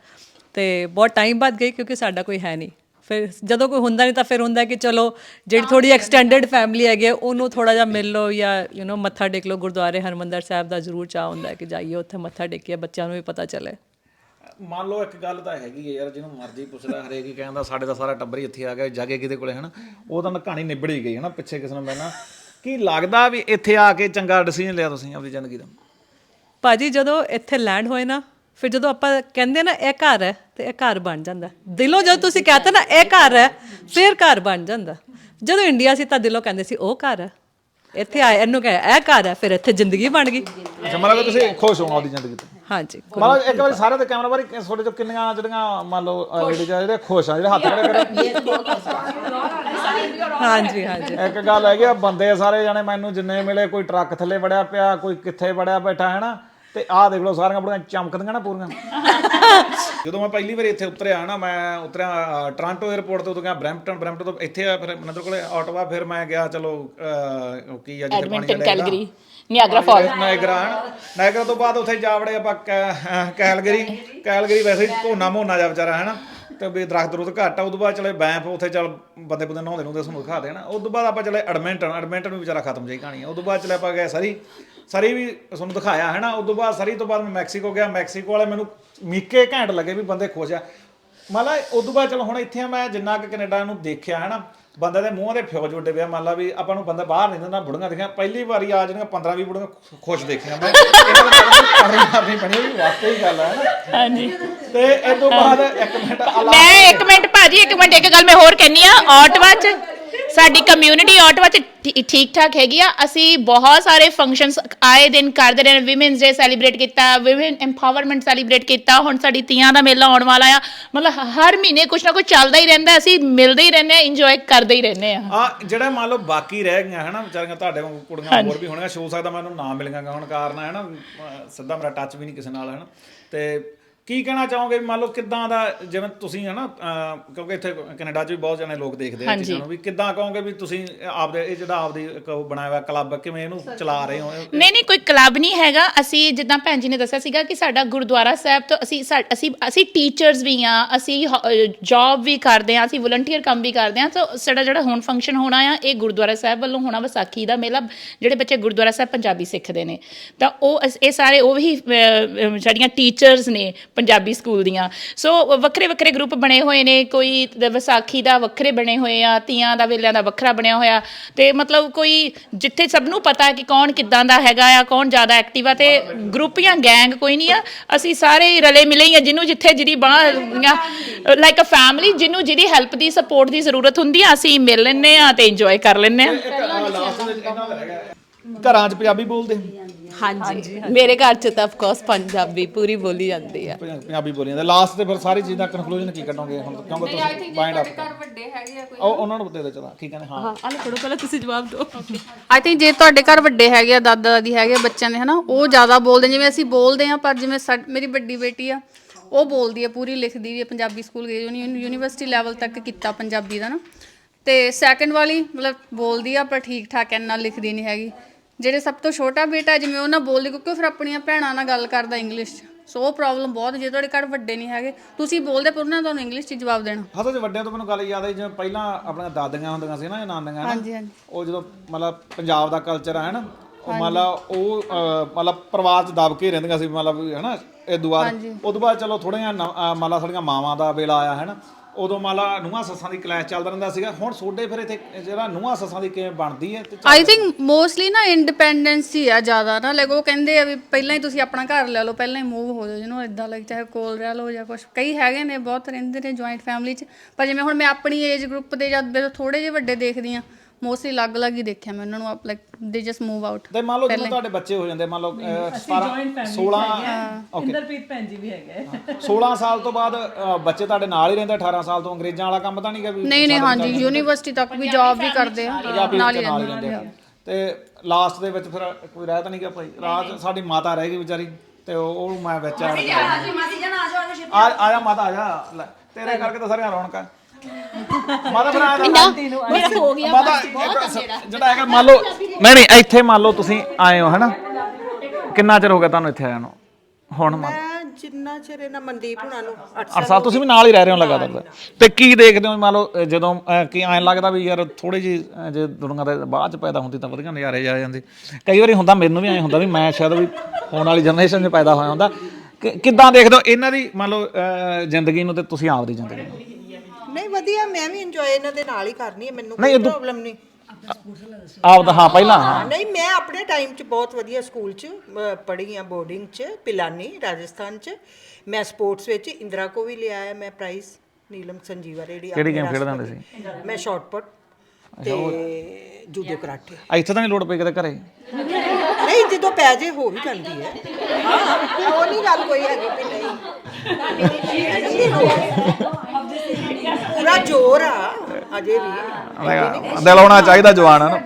ਤੇ ਬਹੁਤ ਟਾਈਮ ਬਾਅਦ ਗਈ ਕਿਉਂਕਿ ਸਾਡਾ ਕੋਈ ਹੈ ਨਹੀਂ। ਫਿਰ ਜਦੋਂ ਕੋਈ ਹੁੰਦਾ ਨਹੀਂ ਤਾਂ ਫਿਰ ਹੁੰਦਾ ਕਿ ਚਲੋ ਜਿਹੜੀ ਥੋੜੀ ਐਕਸਟੈਂਡਡ ਫੈਮਿਲੀ ਹੈਗੀ ਹੈ, ਉਹਨੂੰ ਥੋੜਾ ਜਿਹਾ ਮਿਲ ਲਓ ਜਾਂ ਯੂ نو ਮੱਥਾ ਟੇਕ ਲਓ। ਗੁਰਦੁਆਰੇ ਹਰਮੰਦਰ ਸਾਹਿਬ ਦਾ ਜ਼ਰੂਰ ਚਾਹ ਹੁੰਦਾ ਹੈ ਕਿ ਜਾਈਏ ਉੱਥੇ ਮੱਥਾ ਟੇਕੀਏ ਬੱਚਿਆਂ ਨੂੰ ਵੀ ਪਤਾ ਚੱਲੇ। ਮੰਨ ਲਓ ਇੱਕ ਗੱਲ ਤਾਂ ਹੈਗੀ ਹੈ ਯਾਰ ਜਿਹਨੂੰ ਮਰਜ਼ੀ ਪੁੱਛਦਾ ਹਰੇਕ ਹੀ ਕਹਿੰਦਾ ਸਾਡੇ ਦਾ ਸਾਰਾ ਟੱਬਰ ਹੀ ਇੱਥੇ ਆ ਗਿਆ ਜਾਗੇ ਕਿਤੇ ਕੋਲੇ ਹਨਾ? ਉਹ ਤਾਂ ਕਹਾਣੀ ਨਿਬੜ ਹੀ ਗਈ ਹਨਾ ਪਿੱਛੇ ਕਿਸ ਨੂੰ ਮੈਨਾਂ ਕੀ ਲੱਗਦਾ ਵੀ ਇੱਥੇ ਆ ਕੇ ਚੰਗਾ ਡਿਸੀਜਨ ਲਿਆ ਤੁਸੀਂ ਆਪਣੀ ਜ਼ਿੰਦਗੀ ਦਾ? ਭਾਜੀ ਜਦੋਂ ਇੱਥੇ ਲੈਂਡ ਹੋਏ ਨਾ ਫਿਰ ਜਦੋਂ ਆਪਾਂ ਕਹਿੰਦੇ ਨਾ ਇਹ ਘਰ ਹੈ ਤੇ ਇਹ ਘਰ ਬਣ ਜਾਂਦਾ। ਦਿਲੋਂ ਜਦੋਂ ਤੁਸੀਂ ਕਹਤੇ ਨਾ ਇਹ ਘਰ ਹੈ ਫਿਰ ਘਰ ਬਣ ਜਾਂਦਾ। ਜਦੋਂ ਇੰਡੀਆ ਸੀ ਤਾਂ ਦਿਲੋਂ ਕਹਿੰਦੇ ਸੀ ਉਹ ਘਰ ਹੈ। ਇੱਥੇ ਆਏ ਇਹਨੂੰ ਕਹੇ ਇਹ ਘਰ ਹੈ ਫਿਰ ਇੱਥੇ ਜ਼ਿੰਦਗੀ ਬਣ ਗਈ। ਅੱਛਾ ਮਤਲਬ ਤੁਸੀਂ ਖੁਸ਼ ਹੋ ਆਪਣੀ ਜ਼ਿੰਦਗੀ ਤੋਂ? ਹਾਂਜੀ ਮਤਲਬ ਇੱਕ ਵਾਰੀ ਸਾਰੇ ਦੇ ਕੈਮਰਾ ਬਾਰੇ ਤੁਹਾਡੇ ਚੋਂ ਕਿੰਨੀਆਂ ਜਿਹੜੀਆਂ ਮੰਨ ਲਓ ਲੇਡੀਜ਼ ਆ ਜਿਹੜੇ ਖੁਸ਼ ਆ ਜਿਹੜੇ ਹੱਥ ਖੜੇ ਕਰੇ। ਹਾਂਜੀ ਹਾਂਜੀ। ਇੱਕ ਗੱਲ ਹੈਗੀ ਆ ਬੰਦੇ ਸਾਰੇ ਜਾਣੇ ਮੈਨੂੰ ਜਿੰਨੇ ਮਿਲੇ ਕੋਈ ਟਰੱਕ ਥੱਲੇ ਵੜਿਆ ਪਿਆ ਕੋਈ ਕਿੱਥੇ ਵੜਿਆ ਬੈਠਾ ਹੈ ਨਾ? ਤੇ ਆਹ ਦੇਖ ਲਓ ਸਾਰੀਆਂ ਬੜੀਆਂ ਚਮਕਦੀਆਂ ਨਾ ਪੂਰੀਆਂ। *laughs* ਜਦੋਂ ਮੈਂ ਪਹਿਲੀ ਵਾਰੀ ਇੱਥੇ ਉਤਰਿਆ ਨਾ ਮੈਂ ਉਤਰਿਆ ਟੋਰਾਂਟੋ 에ਅਰਪੋਰਟ ਤੋਂ ਉਦੋਂ ਗਿਆ ਬ੍ਰੈਂਪਟਨ ਬ੍ਰੈਂਪਟਨ ਤੋਂ ਇੱਥੇ ਆ ਫਿਰ ਮਨਿੰਦਰ ਕੋਲੇ ਆਟੋਵਾ ਫਿਰ ਮੈਂ ਗਿਆ ਚਲੋ ਉਹ ਕੀ ਆ ਜਿੱਥੇ ਪਾਣੀ Edmonton Calgary Niagara fall Niagara Niagara ਤੋਂ ਬਾਅਦ ਉੱਥੇ ਜਾ ਵੜੇ ਆਪਾਂ ਕੈ- ਕੈਲਗਰੀ ਕੈਲਗਰੀ ਵੈਸੇ ਹੀ ਧੋਨਾ ਮੋਨਾ ਜਾ ਵਿਚਾਰਾ ਹੈ ਨਾ? ਤੇ ਵੀ ਦਰਖਤ ਦਰੁੱਤ ਘੱਟ ਆ, ਉਦੋਂ ਬਾਅਦ ਚਲੇ ਬੈਂਫ ਉੱਥੇ ਚਲ ਬੰਦੇ ਬੰਦੇ ਨਹਾਉਂਦੇ ਨੂੰ ਤੇ ਤੁਹਾਨੂੰ ਦਿਖਾ ਦੇਣਾ। ਉਦੋਂ ਬਾਅਦ ਆਪਾਂ ਚਲੇ ਐਡਮਿੰਟਨ ਐਡਮਿੰਟਨ ਵੀ ਵਿਚਾਰਾ ਖਤਮ ਜਾਈ ਕਹਾਣੀ ਆ। ਉਦੋਂ ਬਾਅਦ ਚਲੇ ਆਪਾਂ ਗਏ ਸਰੀ। ਸਰੀ ਵੀ ਤੁਹਾਨੂੰ ਦਿਖਾਇਆ ਹੈ ਨਾ ਉਦੋਂ ਬਾਅਦ ਸਰੀ ਤੋਂ ਬਾਅਦ ਮੈਂ ਮੈਕਸੀਕੋ ਗਿਆ। ਮੈਕਸੀਕੋ ਵਾਲੇ ਮੈਨੂੰ ਮੀਕੇ ਘੈਂਟ ਲੱਗੇ ਵੀ ਬੰਦੇ ਖੁਸ਼ ਆ। ਮਤਲਬ ਲਾ ਉਦੋਂ ਬਾਅਦ ਚਲੋ ਹੁਣ ਇੱਥੇ ਮੈਂ ਜਿੰਨਾ ਕਿ ਕੈਨੇਡਾ ਨੂੰ ਦੇਖਿਆ ਹੈ ਨਾ ਬੰਦੇ ਦੇ ਮੂੰਹਾਂ ਦੇ ਫਿਉਜ ਉੱਡੇ ਪਿਆ ਮੰਨ ਲਾ ਵੀ ਆਪਾਂ ਨੂੰ ਬੰਦਾ ਬਾਹਰ ਨਹੀਂ ਦਿੰਦਾ ਬੁੜੀਆਂ ਦੇਖਿਆ ਪਹਿਲੀ ਵਾਰੀ ਆ ਜਿਹੜੀਆਂ 15 20 ਬੁੜੀਆਂ ਖੁਸ਼ ਦੇਖੀਆਂ ਮੈਂ। ਕਰਨੀ ਕਰਨੀ ਪਣੀ ਵੀ ਵਾਕਈ ਗੱਲ ਹੈ ਨਾ? ਹਾਂਜੀ। ਤੇ ਇਹ ਤੋਂ ਬਾਅਦ ਇੱਕ ਮਿੰਟ ਅੱਲਾ ਮੈਂ ਇੱਕ ਮਿੰਟ ਭਾਜੀ ਇੱਕ ਮਿੰਟ ਇੱਕ ਗੱਲ ਮੈਂ ਹੋਰ ਕਹਿੰਨੀ ਆ ਆਟਵਾ ਚ ਸਾਡੀ ਕਮਿਊਨਿਟੀ ਆਟਵਾ ਚ ਠੀ- ਠੀਕ ਠਾਕ ਹੈਗੀ ਆ। ਅਸੀਂ ਬਹੁਤ ਸਾਰੇ ਫੰਕਸ਼ਨਸ ਆਏ ਦਿਨ ਕਰਦੇ ਰਹੇ ਵਿਮਨਸ ਡੇ ਸੈਲੀਬ੍ਰੇਟ ਕੀਤਾ ਵਿਮਨ ਐਮਪਾਵਰਮੈਂਟ ਸੈਲੀਬ੍ਰੇਟ ਕੀਤਾ। ਹੁਣ ਸਾਡੀ ਤੀਆਂ ਦਾ ਮੇਲਾ ਆਉਣ ਵਾਲਾ ਆ। ਮਤਲਬ ਹਰ ਮਹੀਨੇ ਕੁਛ ਨਾ ਕੁਛ ਚੱਲਦਾ ਹੀ ਰਹਿੰਦਾ। ਅਸੀਂ ਮਿਲਦੇ ਹੀ ਰਹਿੰਦੇ ਆ ਇੰਜੋਏ ਕਰਦੇ ਹੀ ਰਹਿੰਦੇ ਆ। ਆ ਜਿਹੜਾ ਮੰਨ ਲਓ ਬਾਕੀ ਰਹਿ ਗਈਆਂ ਹਨਾ ਵਿਚਾਰੀਆਂ ਤੁਹਾਡੇ ਵਾਂਗੂ ਕੁੜੀਆਂ ਹੋਰ ਵੀ ਹੋਣਗੀਆਂ ਸ਼ੋ ਸਕਦਾ ਮੈਨੂੰ ਨਾ ਮਿਲੀਆਂ ਗਾ। ਹੁਣ ਕਾਰਨ ਹੈ ਨਾ ਅਹ ਸਿੱਧਾ ਮੇਰਾ ਟੱਚ ਵੀ ਨਹੀਂ ਕਿਸੇ ਨਾਲ ਹੈ ਨਾ ਤੇ ਕੀ ਕਹਿਣਾ ਚਾਹੋਗੇ? ਵੀ ਮੰਨ ਲਓ ਕਿੱਦਾਂ ਦਾ ਜਿਵੇਂ ਤੁਸੀਂ ਹਨਾ ਕਿਉਂਕਿ ਇੱਥੇ ਕੈਨੇਡਾ 'ਚ ਵੀ ਬਹੁਤ ਜਣੇ ਲੋਕ ਦੇਖਦੇ ਆ। ਚੀਜ਼ਾਂ ਨੂੰ ਵੀ। ਕਿੱਦਾਂ ਕਹੋਗੇ ਵੀ ਤੁਸੀਂ ਆਪਦੇ ਇਹ ਜਿਹੜਾ ਆਪਦੀ ਇੱਕ ਉਹ ਬਣਾਇਆ ਹੋਇਆ ਕਲੱਬ ਕਿਵੇਂ ਇਹਨੂੰ ਚਲਾ ਰਹੇ ਹੋ? ਨਹੀਂ ਨਹੀਂ ਕੋਈ ਕਲੱਬ ਨਹੀਂ ਹੈਗਾ। ਅਸੀਂ ਜਿੱਦਾਂ ਭੈਣ ਜੀ ਨੇ ਦੱਸਿਆ ਸੀਗਾ ਕਿ ਸਾਡਾ ਗੁਰਦੁਆਰਾ ਸਾਹਿਬ ਤੋਂ ਅਸੀਂ ਸਾ- ਅਸੀਂ ਅਸੀਂ ਟੀਚਰਸ ਵੀ ਆ ਅਸੀਂ ਜੌਬ ਵੀ ਕਰਦੇ ਆ ਅਸੀਂ ਵਲੰਟੀਅਰ ਕੰਮ ਵੀ ਕਰਦੇ ਆ ਤਾਂ ਸਾਡਾ ਜਿਹੜਾ ਹੁਣ ਫੰਕਸ਼ਨ ਹੋਣਾ ਆ ਇਹ ਗੁਰਦੁਆਰਾ ਸਾਹਿਬ ਵੱਲੋਂ ਹੋਣਾ ਵਿਸਾਖੀ ਦਾ ਮੇਲਾ ਜਿਹੜੇ ਬੱਚੇ ਗੁਰਦੁਆਰਾ ਸਾਹਿਬ ਪੰਜਾਬੀ ਸਿੱਖਦੇ ਨੇ। ਤਾਂ ਉਹ ਇਹ ਸਾਰੇ ਉਹ ਵੀ ਜਿਹੜੀਆਂ ਟੀਚਰਸ ਨੇ ਪੰਜਾਬੀ ਸਕੂਲ ਦੀਆਂ। ਸੋ ਵੱਖਰੇ ਵੱਖਰੇ ਗਰੁੱਪ ਬਣੇ ਹੋਏ ਨੇ। ਕੋਈ ਵਿਸਾਖੀ ਦਾ ਵੱਖਰੇ ਬਣੇ ਹੋਏ ਆ, ਤੀਆਂ ਦਾ ਵੇਲਿਆਂ ਦਾ ਵੱਖਰਾ ਬਣਿਆ ਹੋਇਆ। ਤੇ ਮਤਲਬ ਕੋਈ, ਜਿੱਥੇ ਸਭ ਨੂੰ ਪਤਾ ਹੈ ਕਿ ਕੌਣ ਕਿੱਦਾਂ ਦਾ ਹੈਗਾ ਆ, ਕੌਣ ਜ਼ਿਆਦਾ ਐਕਟਿਵ ਆ, ਤੇ ਗਰੁੱਪ ਜਾਂ ਗੈਂਗ ਕੋਈ ਨਹੀਂ ਆ। ਅਸੀਂ ਸਾਰੇ ਹੀ ਰਲੇ ਮਿਲੇ ਹੀ ਆ, ਜਿਹਨੂੰ ਜਿੱਥੇ ਜਿਹਦੀ ਬਾਹ ਲਾਈਕ ਅ ਫੈਮਿਲੀ ਜਿਹਨੂੰ ਜਿਹਦੀ ਹੈਲਪ ਦੀ ਸਪੋਰਟ ਦੀ ਜ਼ਰੂਰਤ ਹੁੰਦੀ ਆ, ਅਸੀਂ ਮਿਲ ਲੈਂਦੇ ਆ ਤੇ ਇੰਜੋਏ ਕਰ ਲੈਂਦੇ ਆ। ਘਰਾਂ 'ਚ ਪੰਜਾਬੀ ਬੋਲਦੇ। ਹਾਂਜੀ। ਮੇਰੇ ਘਰ ਚ ਤਾਂ ਆਫ ਕੋਰਸ ਪੰਜਾਬੀ ਪੂਰੀ ਬੋਲੀ ਜਾਂਦੀ ਆ। ਪੰਜਾ- ਪੰਜਾਬੀ ਬੋਲੀ ਜਾਂਦੇ ਲਾਸਟ ਤੇ ਫਿਰ ਸਾਰੀ ਚੀਜ਼ ਦਾ ਕਨਕਲੂਜਨ ਕੀ ਕੱਢੋਗੇ? ਹੁਣ ਕਿਉਂਕਿ ਤੁਸੀਂ ਬਾਈਂਡ ਅਪ ਵੱਡੇ ਹੈਗੇ ਆ ਕੋਈ ਉਹ ਉਹਨਾਂ ਨੂੰ ਦੇ ਦੇ ਚਲਾ ਕੀ ਕਹਿੰਦੇ ਹਾਂ। ਹਾਂ ਆਲੇ ਫੜੋ ਪਹਿਲਾਂ ਤੁਸੀਂ ਜਵਾਬ ਦਿਓ। ਆਈ ਥਿੰਕ ਜੇ ਤੁਹਾਡੇ ਘਰ ਵੱਡੇ ਹੈਗੇ ਆ ਦਾਦਾ ਦਾਦੀ ਹੈਗੇ ਆ ਬੱਚਿਆਂ ਦੇ ਹਨਾ ਉਹ ਜ਼ਿਆਦਾ ਬੋਲਦੇ ਜਿਵੇਂ ਅਸੀਂ ਬੋਲਦੇ ਆ ਪਰ ਜਿਵੇਂ ਸਾਡ- ਮੇਰੀ ਵੱਡੀ ਬੇਟੀ ਆ ਉਹ ਬੋਲਦੀ ਆ ਪੂਰੀ ਲਿਖਦੀ ਵੀ ਆ ਪੰਜਾਬੀ ਸਕੂਲ ਗਈ ਯੂਨੀ ਯੂਨੀਵਰਸਿਟੀ ਲੈਵਲ ਤੱਕ ਕੀਤਾ ਪੰਜਾਬੀ ਦਾ ਨਾ ਤੇ ਸੈਕੰਡ ਵਾਲੀ ਮਤਲਬ ਬੋਲਦੀ ਆ ਪਰ ਠੀਕ ਠਾਕ ਇੰਨਾ ਲਿਖਦੀ ਨਹੀਂ ਹੈਗੀ। ਜਿਹੜੇ ਸਭ ਤੋਂ ਛੋਟਾ ਬੇਟਾ ਹੈ, ਜਿਵੇਂ ਉਹ ਨਾ ਬੋਲਦੀ ਕਿਉਂਕਿ ਉਹ ਫਿਰ ਆਪਣੀਆਂ ਭੈਣਾਂ ਨਾਲ ਗੱਲ ਕਰਦਾ ਇੰਗਲਿਸ਼ 'ਚ। ਸੋ ਉਹ ਪ੍ਰੋਬਲਮ ਬਹੁਤ ਜੇ ਤੁਹਾਡੇ ਘਰ ਵੱਡੇ ਨਹੀਂ ਹੈਗੇ ਤੁਸੀਂ ਬੋਲਦੇ ਪਰ ਉਹਨਾਂ ਨੇ ਤੁਹਾਨੂੰ ਇੰਗਲਿਸ਼ 'ਚ ਹੀ ਜਵਾਬ ਦੇਣਾ। ਹਸੋ ਜੇ ਵੱਡਿਆਂ ਤੋਂ ਮੈਨੂੰ ਗੱਲ ਯਾਦ ਆਈ ਜਿਵੇਂ ਪਹਿਲਾਂ ਆਪਣੀਆਂ ਦਾਦੀਆਂ ਹੁੰਦੀਆਂ ਸੀ ਨਾ ਜਾਂ ਨਾਨੀਆਂ ਹਾਂਜੀ, ਹਾਂਜੀ। ਉਹ ਜਦੋਂ ਮਤਲਬ ਪੰਜਾਬ ਦਾ ਕਲਚਰ ਹੈ ਨਾ ਉਹ ਮਤਲਬ ਉਹ ਅਹ, ਮਤਲਬ ਪਰਿਵਾਰ ਚ ਦਬ ਕੇ ਰਹਿੰਦੀਆਂ ਸੀ ਮਤਲਬ ਵੀ ਹਨਾ? ਇਹ ਤੋਂ ਹਾਂਜੀ। ਉਹ ਤੋਂ ਬਾਅਦ ਚਲੋ ਥੋੜੀਆਂ ਮਤਲਬ ਸਾਡੀਆਂ ਮਾਵਾਂ ਦਾ ਵੇਲਾ ਆਇਆ ਹੈ ਨਾ ਉਦੋਂ ਮਤਲਬ ਨੂੰਹਾਂ ਸੱਸਾਂ ਦੀ ਕਲੈਸ਼ ਚੱਲਦਾ ਰਹਿੰਦਾ ਸੀਗਾ। ਹੁਣ ਸੋਡੇ ਫਿਰ ਇੱਥੇ ਜਿਹੜਾ ਨੂੰਹਾਂ ਸੱਸਾਂ ਦੀ ਕਿਵੇਂ ਬਣਦੀ ਹੈ ਤੇ ਆਈ ਥਿੰਕ ਮੋਸਟਲੀ ਨਾ ਇੰਡੀਪੈਂਡੈਂਸ ਹੀ ਆ ਜ਼ਿਆਦਾ ਨਾ। ਲਾਈਕ ਉਹ ਕਹਿੰਦੇ ਆ ਵੀ ਪਹਿਲਾਂ ਹੀ ਤੁਸੀਂ ਆਪਣਾ ਘਰ ਲੈ ਲਓ, ਪਹਿਲਾਂ ਹੀ ਮੂਵ ਹੋ ਜਾਓ ਜਿਹਨੂੰ ਇਦਾਂ ਲਾਈਕ ਚਾਹੇ ਕੋਲ ਰਹਿ ਲਓ ਜਾਂ ਕੁਝ ਕਈ ਹੈਗੇ ਨੇ, ਬਹੁਤ ਰਹਿੰਦੇ ਨੇ ਜੁਆਇੰਟ ਫੈਮਿਲੀ 'ਚ। ਪਰ ਜਿਵੇਂ ਹੁਣ ਮੈਂ ਆਪਣੀ ਏਜ ਗਰੁੱਪ ਦੇ ਜਦ ਥੋੜੇ ਜਿਹੇ ਵੱਡੇ ਦੇਖਦੀ ਆ ਮੋਸਟਲੀ ਅਲੱਗ-ਅਲੱਗ ਹੀ ਦੇਖਿਆ ਮੈਂ ਉਹਨਾਂ ਨੂੰ ਆਪ ਲਾਈਕ ਦੇ ਜਸਟ ਮੂਵ ਆਊਟ ਤੇ ਮੰਨ ਲਓ ਜਦੋਂ ਤੁਹਾਡੇ ਬੱਚੇ ਹੋ ਜਾਂਦੇ ਮੰਨ ਲਓ ਅਹ, 17 16 ਓਕੇ ਇੰਦਰਪ੍ਰੀਤ ਭੈਣ ਜੀ ਵੀ ਹੈਗੇ 16 ਸਾਲ ਤੋਂ ਬਾਅਦ ਅਹ, ਬੱਚੇ ਤੁਹਾਡੇ ਨਾਲ ਹੀ ਰਹਿੰਦੇ 18 ਸਾਲ ਤੋਂ ਅੰਗਰੇਜ਼ਾਂ ਵਾਲਾ ਕੰਮ ਤਾਂ ਨਹੀਂ ਗਾ ਵੀ ਨਹੀਂ ਨਹੀਂ ਹਾਂਜੀ ਯੂਨੀਵਰਸਿਟੀ ਤੱਕ ਵੀ ਜੌਬ ਵੀ ਕਰਦੇ ਆ ਪੰਜਾਬੀ ਨਾਲ ਹੀ ਵਿੱਚ ਨਾਲ ਹੀ ਰਹਿੰਦੇ ਆ। ਤੇ ਲਾਸਟ ਦੇ ਵਿੱਚ ਫਿਰ ਕੋਈ ਰਹਿ ਤਾਂ ਨਹੀਂ ਗਿਆ ਭਾਈ ਰਾਤ ਸਾਡੀ ਮਾਤਾ ਰਹਿ ਗਈ ਵਿਚਾਰੀ ਤੇ ਉਹ ਉਹ ਮੈਂ ਵਿੱਚ ਆ ਆ ਆ ਜਾ ਮਾਤਾ ਆ ਜਾ ਲੈ, ਤੇਰੇ ਕਰਕੇ ਤਾਂ ਸਾਰੀਆਂ ਰੌਣਕਾਂ। ਮਾਤਾ ਫਿਰ ਆ ਜਾ ਮੇਰਾ ਹੋ ਗਿਆ ਮਾਤਾ ਬਸ, ਬਹੁਤ ਇੱਕ ਆ ਸ- ਮੇਰਾ। ਜਿਹੜਾ ਹੈਗਾ ਮੰਨ ਲਓ ਨਹੀਂ ਨਹੀਂ ਇੱਥੇ ਮੰਨ ਲਓ ਤੁਸੀਂ ਆਏ ਹੋ ਹੈਨਾ? ਕਿੰਨਾ ਚਿਰ ਹੋ ਗਿਆ ਤੁਹਾਨੂੰ ਇੱਥੇ ਆਇਆ ਨੂੰ? ਹੁਣ ਮੰਨ ਮੈਂ ਜਿੰਨਾ ਚਿਰ ਇਹਨਾਂ ਮਨਦੀਪ ਹੁਣਾਂ ਨੂੰ 8 ਅੱਠ ਸਾਲ ਤੁਸੀਂ ਵੀ ਨਾਲ ਹੀ ਰਹਿ ਰਹੇ ਹੋ ਲਗਾਤਾਰ। ਤੇ ਕੀ ਦੇਖਦੇ ਹੋ ਮੰਨ ਲਓ ਅਹ ਜਦੋਂ ਅਹ, ਕੀ ਐਂ ਲੱਗਦਾ ਵੀ ਯਾਰ ਥੋੜੀ ਜੀ ਅਹ, ਜੇ ਦੁਨੀਆ ਦੇ ਬਾਅਦ ਚ ਪੈਦਾ ਹੁੰਦੀ ਤਾਂ ਵਧੀਆ ਨਜ਼ਾਰੇ ਆ ਜਾਂਦੇ। ਕਈ ਵਾਰੀ ਹੁੰਦਾ ਮੈਨੂੰ ਵੀ ਐਂ ਹੁੰਦਾ ਵੀ ਮੈਂ ਸ਼ਾਇਦ ਵੀ ਹੋਣ ਵਾਲੀ ਜਨਰੇਸ਼ਨ 'ਚ ਪੈਦਾ ਹੋਇਆ ਹੁੰਦਾ। ਕਿ- ਕਿੱਦਾਂ ਦੇਖਦੇ ਹੋ ਇਹਨਾਂ ਦੀ ਮੰਨ ਲਓ ਅਹ, ਜ਼ਿੰਦਗੀ ਨੂੰ ਤੇ ਤੁਸੀਂ ਆਪਦੀ ਜ਼ਿੰਦਗੀ ਨੂੰ? ਨਹੀਂ ਵਧੀਆ ਮੈਂ ਵੀ ਇੰਜੋਏ ਇਹਨਾਂ ਦੇ ਨਾਲ ਹੀ ਕਰਨੀ ਹੈ ਮੈਨੂੰ ਨਹੀਂ, ਕੋਈ ਪ੍ਰੋਬਲਮ ਨਹੀਂ। ਆਪਦਾ ਹਾਂ ਪਹਿਲਾਂ ਹਾਂ। ਨਹੀਂ ਮੈਂ ਆਪਣੇ ਟਾਈਮ 'ਚ ਬਹੁਤ ਵਧੀਆ ਸਕੂਲ 'ਚ ਅ, ਪੜ੍ਹੀ ਆ ਬੋਰਡਿੰਗ 'ਚ ਪਿਲਾਨੀ ਰਾਜਸਥਾਨ 'ਚ। ਮੈਂ ਸਪੋਰਟਸ ਵਿੱਚ ਇੰਦਰਾ ਕੋ ਵੀ ਲਿਆ ਹੈ ਮੈਂ ਪ੍ਰਾਈਜ਼ ਨੀਲਮ ਸੰਜੀਵਾ ਰੇਡੀ ਕਿਹੜੀ game ਖੇਡਦੇ ਹੁੰਦੇ ਸੀ? ਮੈਂ ਸ਼ਾਰਟ ਪੁੱਟ ਤੇ ਜੂਡੋ ਕਰਾਟੇ ਇੱਥੇ ਤਾਂ ਨਹੀਂ ਲੋੜ ਪਈ ਕਿਤੇ ਘਰੇ? ਨਹੀਂ ਜਦੋਂ ਪੈ ਜੇ ਹੋ ਵੀ ਜਾਂਦੀ ਹੈ। ਹਾਂ ਉਹ ਨਹੀਂ ਗੱਲ ਕੋਈ ਹੈਗੀ ਵੀ ਨਹੀਂ। *laughs* ਨਹੀਂ ਪੂਰਾ ਜ਼ੋਰ ਆ ਅਜੇ ਵੀ। ਦਿਲ ਹੋਣਾ ਚਾਹੀਦਾ ਜਵਾਨ ਹੈ ਨਾ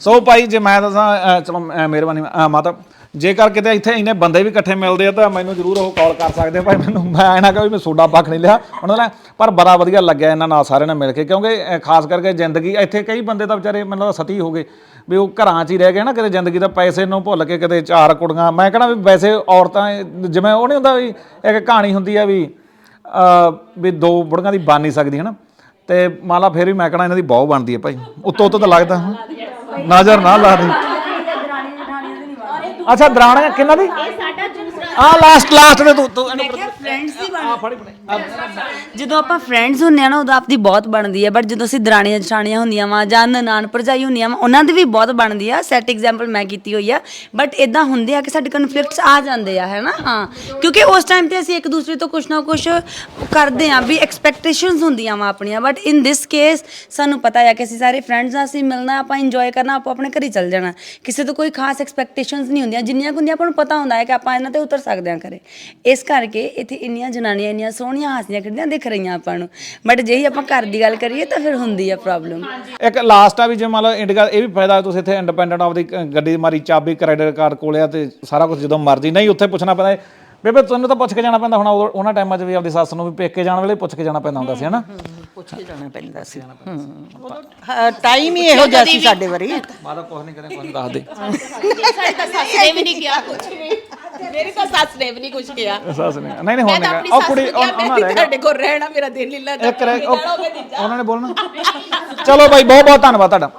ਸੋ ਭਾਈ ਜੇ ਮੈਂ ਦੱਸਾਂ ਚਲੋ ਮਿਹਰਬਾਨੀ ਮਾਤਾ ਜੇਕਰ ਕਿਤੇ ਇੱਥੇ ਇੰਨੇ ਬੰਦੇ ਵੀ ਇਕੱਠੇ ਮਿਲਦੇ ਆ ਤਾਂ ਮੈਨੂੰ ਜ਼ਰੂਰ ਉਹ ਕਾਲ ਕਰ ਸਕਦੇ ਆ। ਭਾਈ ਮੈਨੂੰ ਮੈਂ ਐਂ ਨਾ ਕਹਾਂ ਵੀ ਮੈਂ ਸੋਡਾ ਪੱਖ ਨਹੀਂ ਲਿਆ। ਉਹਨਾਂ ਨੇ ਪਰ ਬੜਾ ਵਧੀਆ ਲੱਗਿਆ ਇਹਨਾਂ ਨਾਲ ਸਾਰਿਆਂ ਨਾਲ ਮਿਲ ਕੇ ਕਿਉਂਕਿ ਖਾਸ ਕਰਕੇ ਜ਼ਿੰਦਗੀ ਇੱਥੇ ਕਈ ਬੰਦੇ ਤਾਂ ਵਿਚਾਰੇ ਮੈਨੂੰ ਲੱਗਦਾ ਸਤੀ ਹੋ ਗਏ ਵੀ ਉਹ ਘਰਾਂ 'ਚ ਹੀ ਰਹਿ ਗਏ ਨਾ ਕਿਤੇ ਜ਼ਿੰਦਗੀ ਦਾ ਪੈਸੇ ਨੂੰ ਭੁੱਲ ਕੇ ਕਿਤੇ ਚਾਰ ਕੁੜੀਆਂ। ਮੈਂ ਕਹਿੰਦਾ ਵੀ ਵੈਸੇ ਔਰਤਾਂ ਜਿਵੇਂ ਉਹ ਨਹੀਂ ਹੁੰਦਾ ਵੀ ਇੱਕ ਕਹਾਣੀ ਹੁੰਦੀ ਆ ਵੀ ਵੀ ਦੋ ਬੁੜੀਆਂ ਦੀ ਬਣ ਨਹੀਂ ਸਕਦੀ ਹਨਾ? ਤੇ ਮੰਨ ਲਾ ਫਿਰ ਵੀ ਮੈਂ ਕਹਣਾ ਇਹਨਾਂ ਦੀ ਬਹੁ ਬਣਦੀ ਹੈ ਭਾਈ। ਉੱਤੋਂ ਉੱਤੋਂ ਤਾਂ ਲੱਗਦਾ। ਨਜ਼ਰ ਨਾ ਲਾ ਦੇ। ਅੱਛਾ ਦਰਾਣਾ ਕਿੰਨਾ ਦੀ? ਆ ਲਾਸਟ ਲਾਸਟ ਦੇ ਤੂੰ ਤੂੰ ਇਹਨੂੰ ਫਰੈਂਡਸ ਦੀ ਬਣ ਜਦੋਂ ਆਪਾਂ ਫਰੈਂਡਸ ਹੁੰਨੇ ਆ ਨਾ ਉਦੋਂ ਆਪਦੀ ਬਹੁਤ ਬਣਦੀ ਹੈ ਬਟ ਜਦੋਂ ਅਸੀਂ ਦਰਾਣੀਆਂ ਜਠਾਣੀਆਂ ਹੁੰਦੀਆਂ ਵਾ ਜਾਂ ਨਨਾਣ ਭਰਜਾਈ ਹੁੰਦੀਆਂ ਵਾ ਉਹਨਾਂ ਦੀ ਵੀ ਬਹੁਤ ਬਣਦੀ ਆ। ਸੈਟ ਐਗਜ਼ਾਮਪਲ ਮੈਂ ਕੀਤੀ ਹੋਈ ਆ। ਬਟ ਇਦਾਂ ਹੁੰਦੇ ਆ ਕਿ ਸਾਡੇ ਕਨਫਲਿਕਟਸ ਆ ਜਾਂਦੇ ਆ ਹੈਨਾ ਹਾਂ। ਕਿਉਂਕਿ ਉਸ ਟਾਈਮ ਤੇ ਅਸੀਂ ਇੱਕ ਦੂਸਰੇ ਤੋਂ ਕੁਝ ਨਾ ਕੁਝ ਕਰਦੇ ਆ ਵੀ ਐਕਸਪੈਕਟੇਸ਼ਨਸ ਹੁੰਦੀਆਂ ਵਾ ਆਪਣੀਆਂ। ਬਟ ਇਨ ਦਿਸ ਕੇਸ ਸਾਨੂੰ ਪਤਾ ਆ ਕਿ ਅਸੀਂ ਸਾਰੇ ਫਰੈਂਡਸ ਆ ਅਸੀਂ ਮਿਲਣਾ ਆਪਾਂ ਇੰਜੋਏ ਕਰਨਾ ਆਪਾਂ ਆਪਣੇ ਘਰੇ ਚੱਲ ਜਾਣਾ। ਕਿਸੇ ਤੋਂ ਕੋਈ ਖਾਸ ਐਕਸਪੈਕਟੇਸ਼ਨਸ ਨਹੀਂ ਹੁੰਦੀਆਂ। ਜਿੰਨੀਆਂ ਕੁ ਹੁੰਦੀਆਂ ਆਪਾਂ ਨੂੰ ਪਤਾ ਹੁੰਦਾ ਹੈ ਕਿ ਆਪਾਂ ਇਹਨਾਂ ਤੇ ਉਤਰ ਸਕਦੇ ਹਾਂ ਇਸ ਕਰਕੇ ਇੱਥੇ ਇੰਨੀਆਂ ਜਨਾਨੀਆਂ ਇੰਨੀਆਂ ਸੋਹਣੀਆਂ ਹਾਸੀਆਂ ਖੇਡਦੀਆਂ ਦਿਖ ਰਹੀਆਂ ਆਪਾਂ ਨੂੰ। ਬਟ ਜੇ ਹੀ ਆਪਾਂ ਘਰ ਦੀ ਗੱਲ ਕਰੀਏ ਤਾਂ ਫਿਰ ਹੁੰਦੀ ਆ ਪ੍ਰੋਬਲਮ ਇੱਕ ਲਾਸਟ ਆ ਵੀ ਜੇ ਮੰਨ ਲਓ ਇੰਡੀਕਾ ਇਹ ਵੀ ਫਾਇਦਾ ਤੁਸੀਂ ਇੱਥੇ ਇੰਡੀਪੈਂਡੈਂਟ ਆਪਦੀ ਕ- ਗੱਡੀ ਮਾਰੀ, ਚਾਬੀ ਕ੍ਰੈਡਿਟ ਕਾਰਡ ਕੋਲੇ ਆ ਤੇ ਸਾਰਾ ਕੁਝ ਜਦੋਂ ਮਰਜ਼ੀ। ਨਹੀਂ, ਉੱਥੇ ਪੁੱਛਣਾ ਪੈਂਦਾ ਬੇਬੇ, ਤੁਹਾਨੂੰ ਤਾਂ ਪੁੱਛ ਕੇ ਜਾਣਾ ਪੈਂਦਾ ਹੁਣ ਉਹਨਾਂ ਟਾਈਮਾਂ 'ਚ ਵੀ ਆਪਦੀ ਸੱਸ ਨੂੰ ਵੀ ਪੇਕੇ ਜਾਣ ਵੇਲੇ ਪੁੱਛ ਕੇ ਜਾਣਾ ਪੈਂਦਾ ਹੁੰਦਾ ਸੀ, ਹਨਾ? ਪੁੱਛ ਕੇ ਜਾਣਾ ਪੈਂਦਾ ਸੀ। ਟਾਈਮ ਹੀ ਇਹੋ ਜਿਹਾ ਸੀ ਸਾਡੇ ਵਾਰੀ ਮਾਦਾ ਕੁਝ ਨਹੀਂ ਕਰੇ ਕੋਈ ਦੱਸ ਦੇ। ਸਾਡੀ ਤਾਂ ਸੱਸ ਨੇ ਵੀ ਨਹੀਂ ਕਿਹਾ ਕੁਝ ਵੀ। ਮੇਰੀ ਤਾਂ ਸੱਸ ਨੇ ਵੀ ਨਹੀਂ ਕੁਝ ਕਿਹਾ। ਸੱਸ ਨੇ ਨਹੀਂ ਨਹੀਂ ਮੈਂ ਹੁਣ ਤਾਂ ਨਹੀਂ ਆਪਣੀ ਉਹ ਕੁੜੀ ਉਹਨਾਂ ਤੁਹਾਡੇ ਕੋਲ ਰਹਿਣਾ ਮੇਰਾ ਦਿਲ ਇੱਕ ਰਹਿ ਨੇ ਬੋਲਣਾ। ਚਲੋ ਬਾਈ ਬਹੁਤ ਬਹੁਤ ਧੰਨਵਾਦ ਤੁਹਾਡਾ।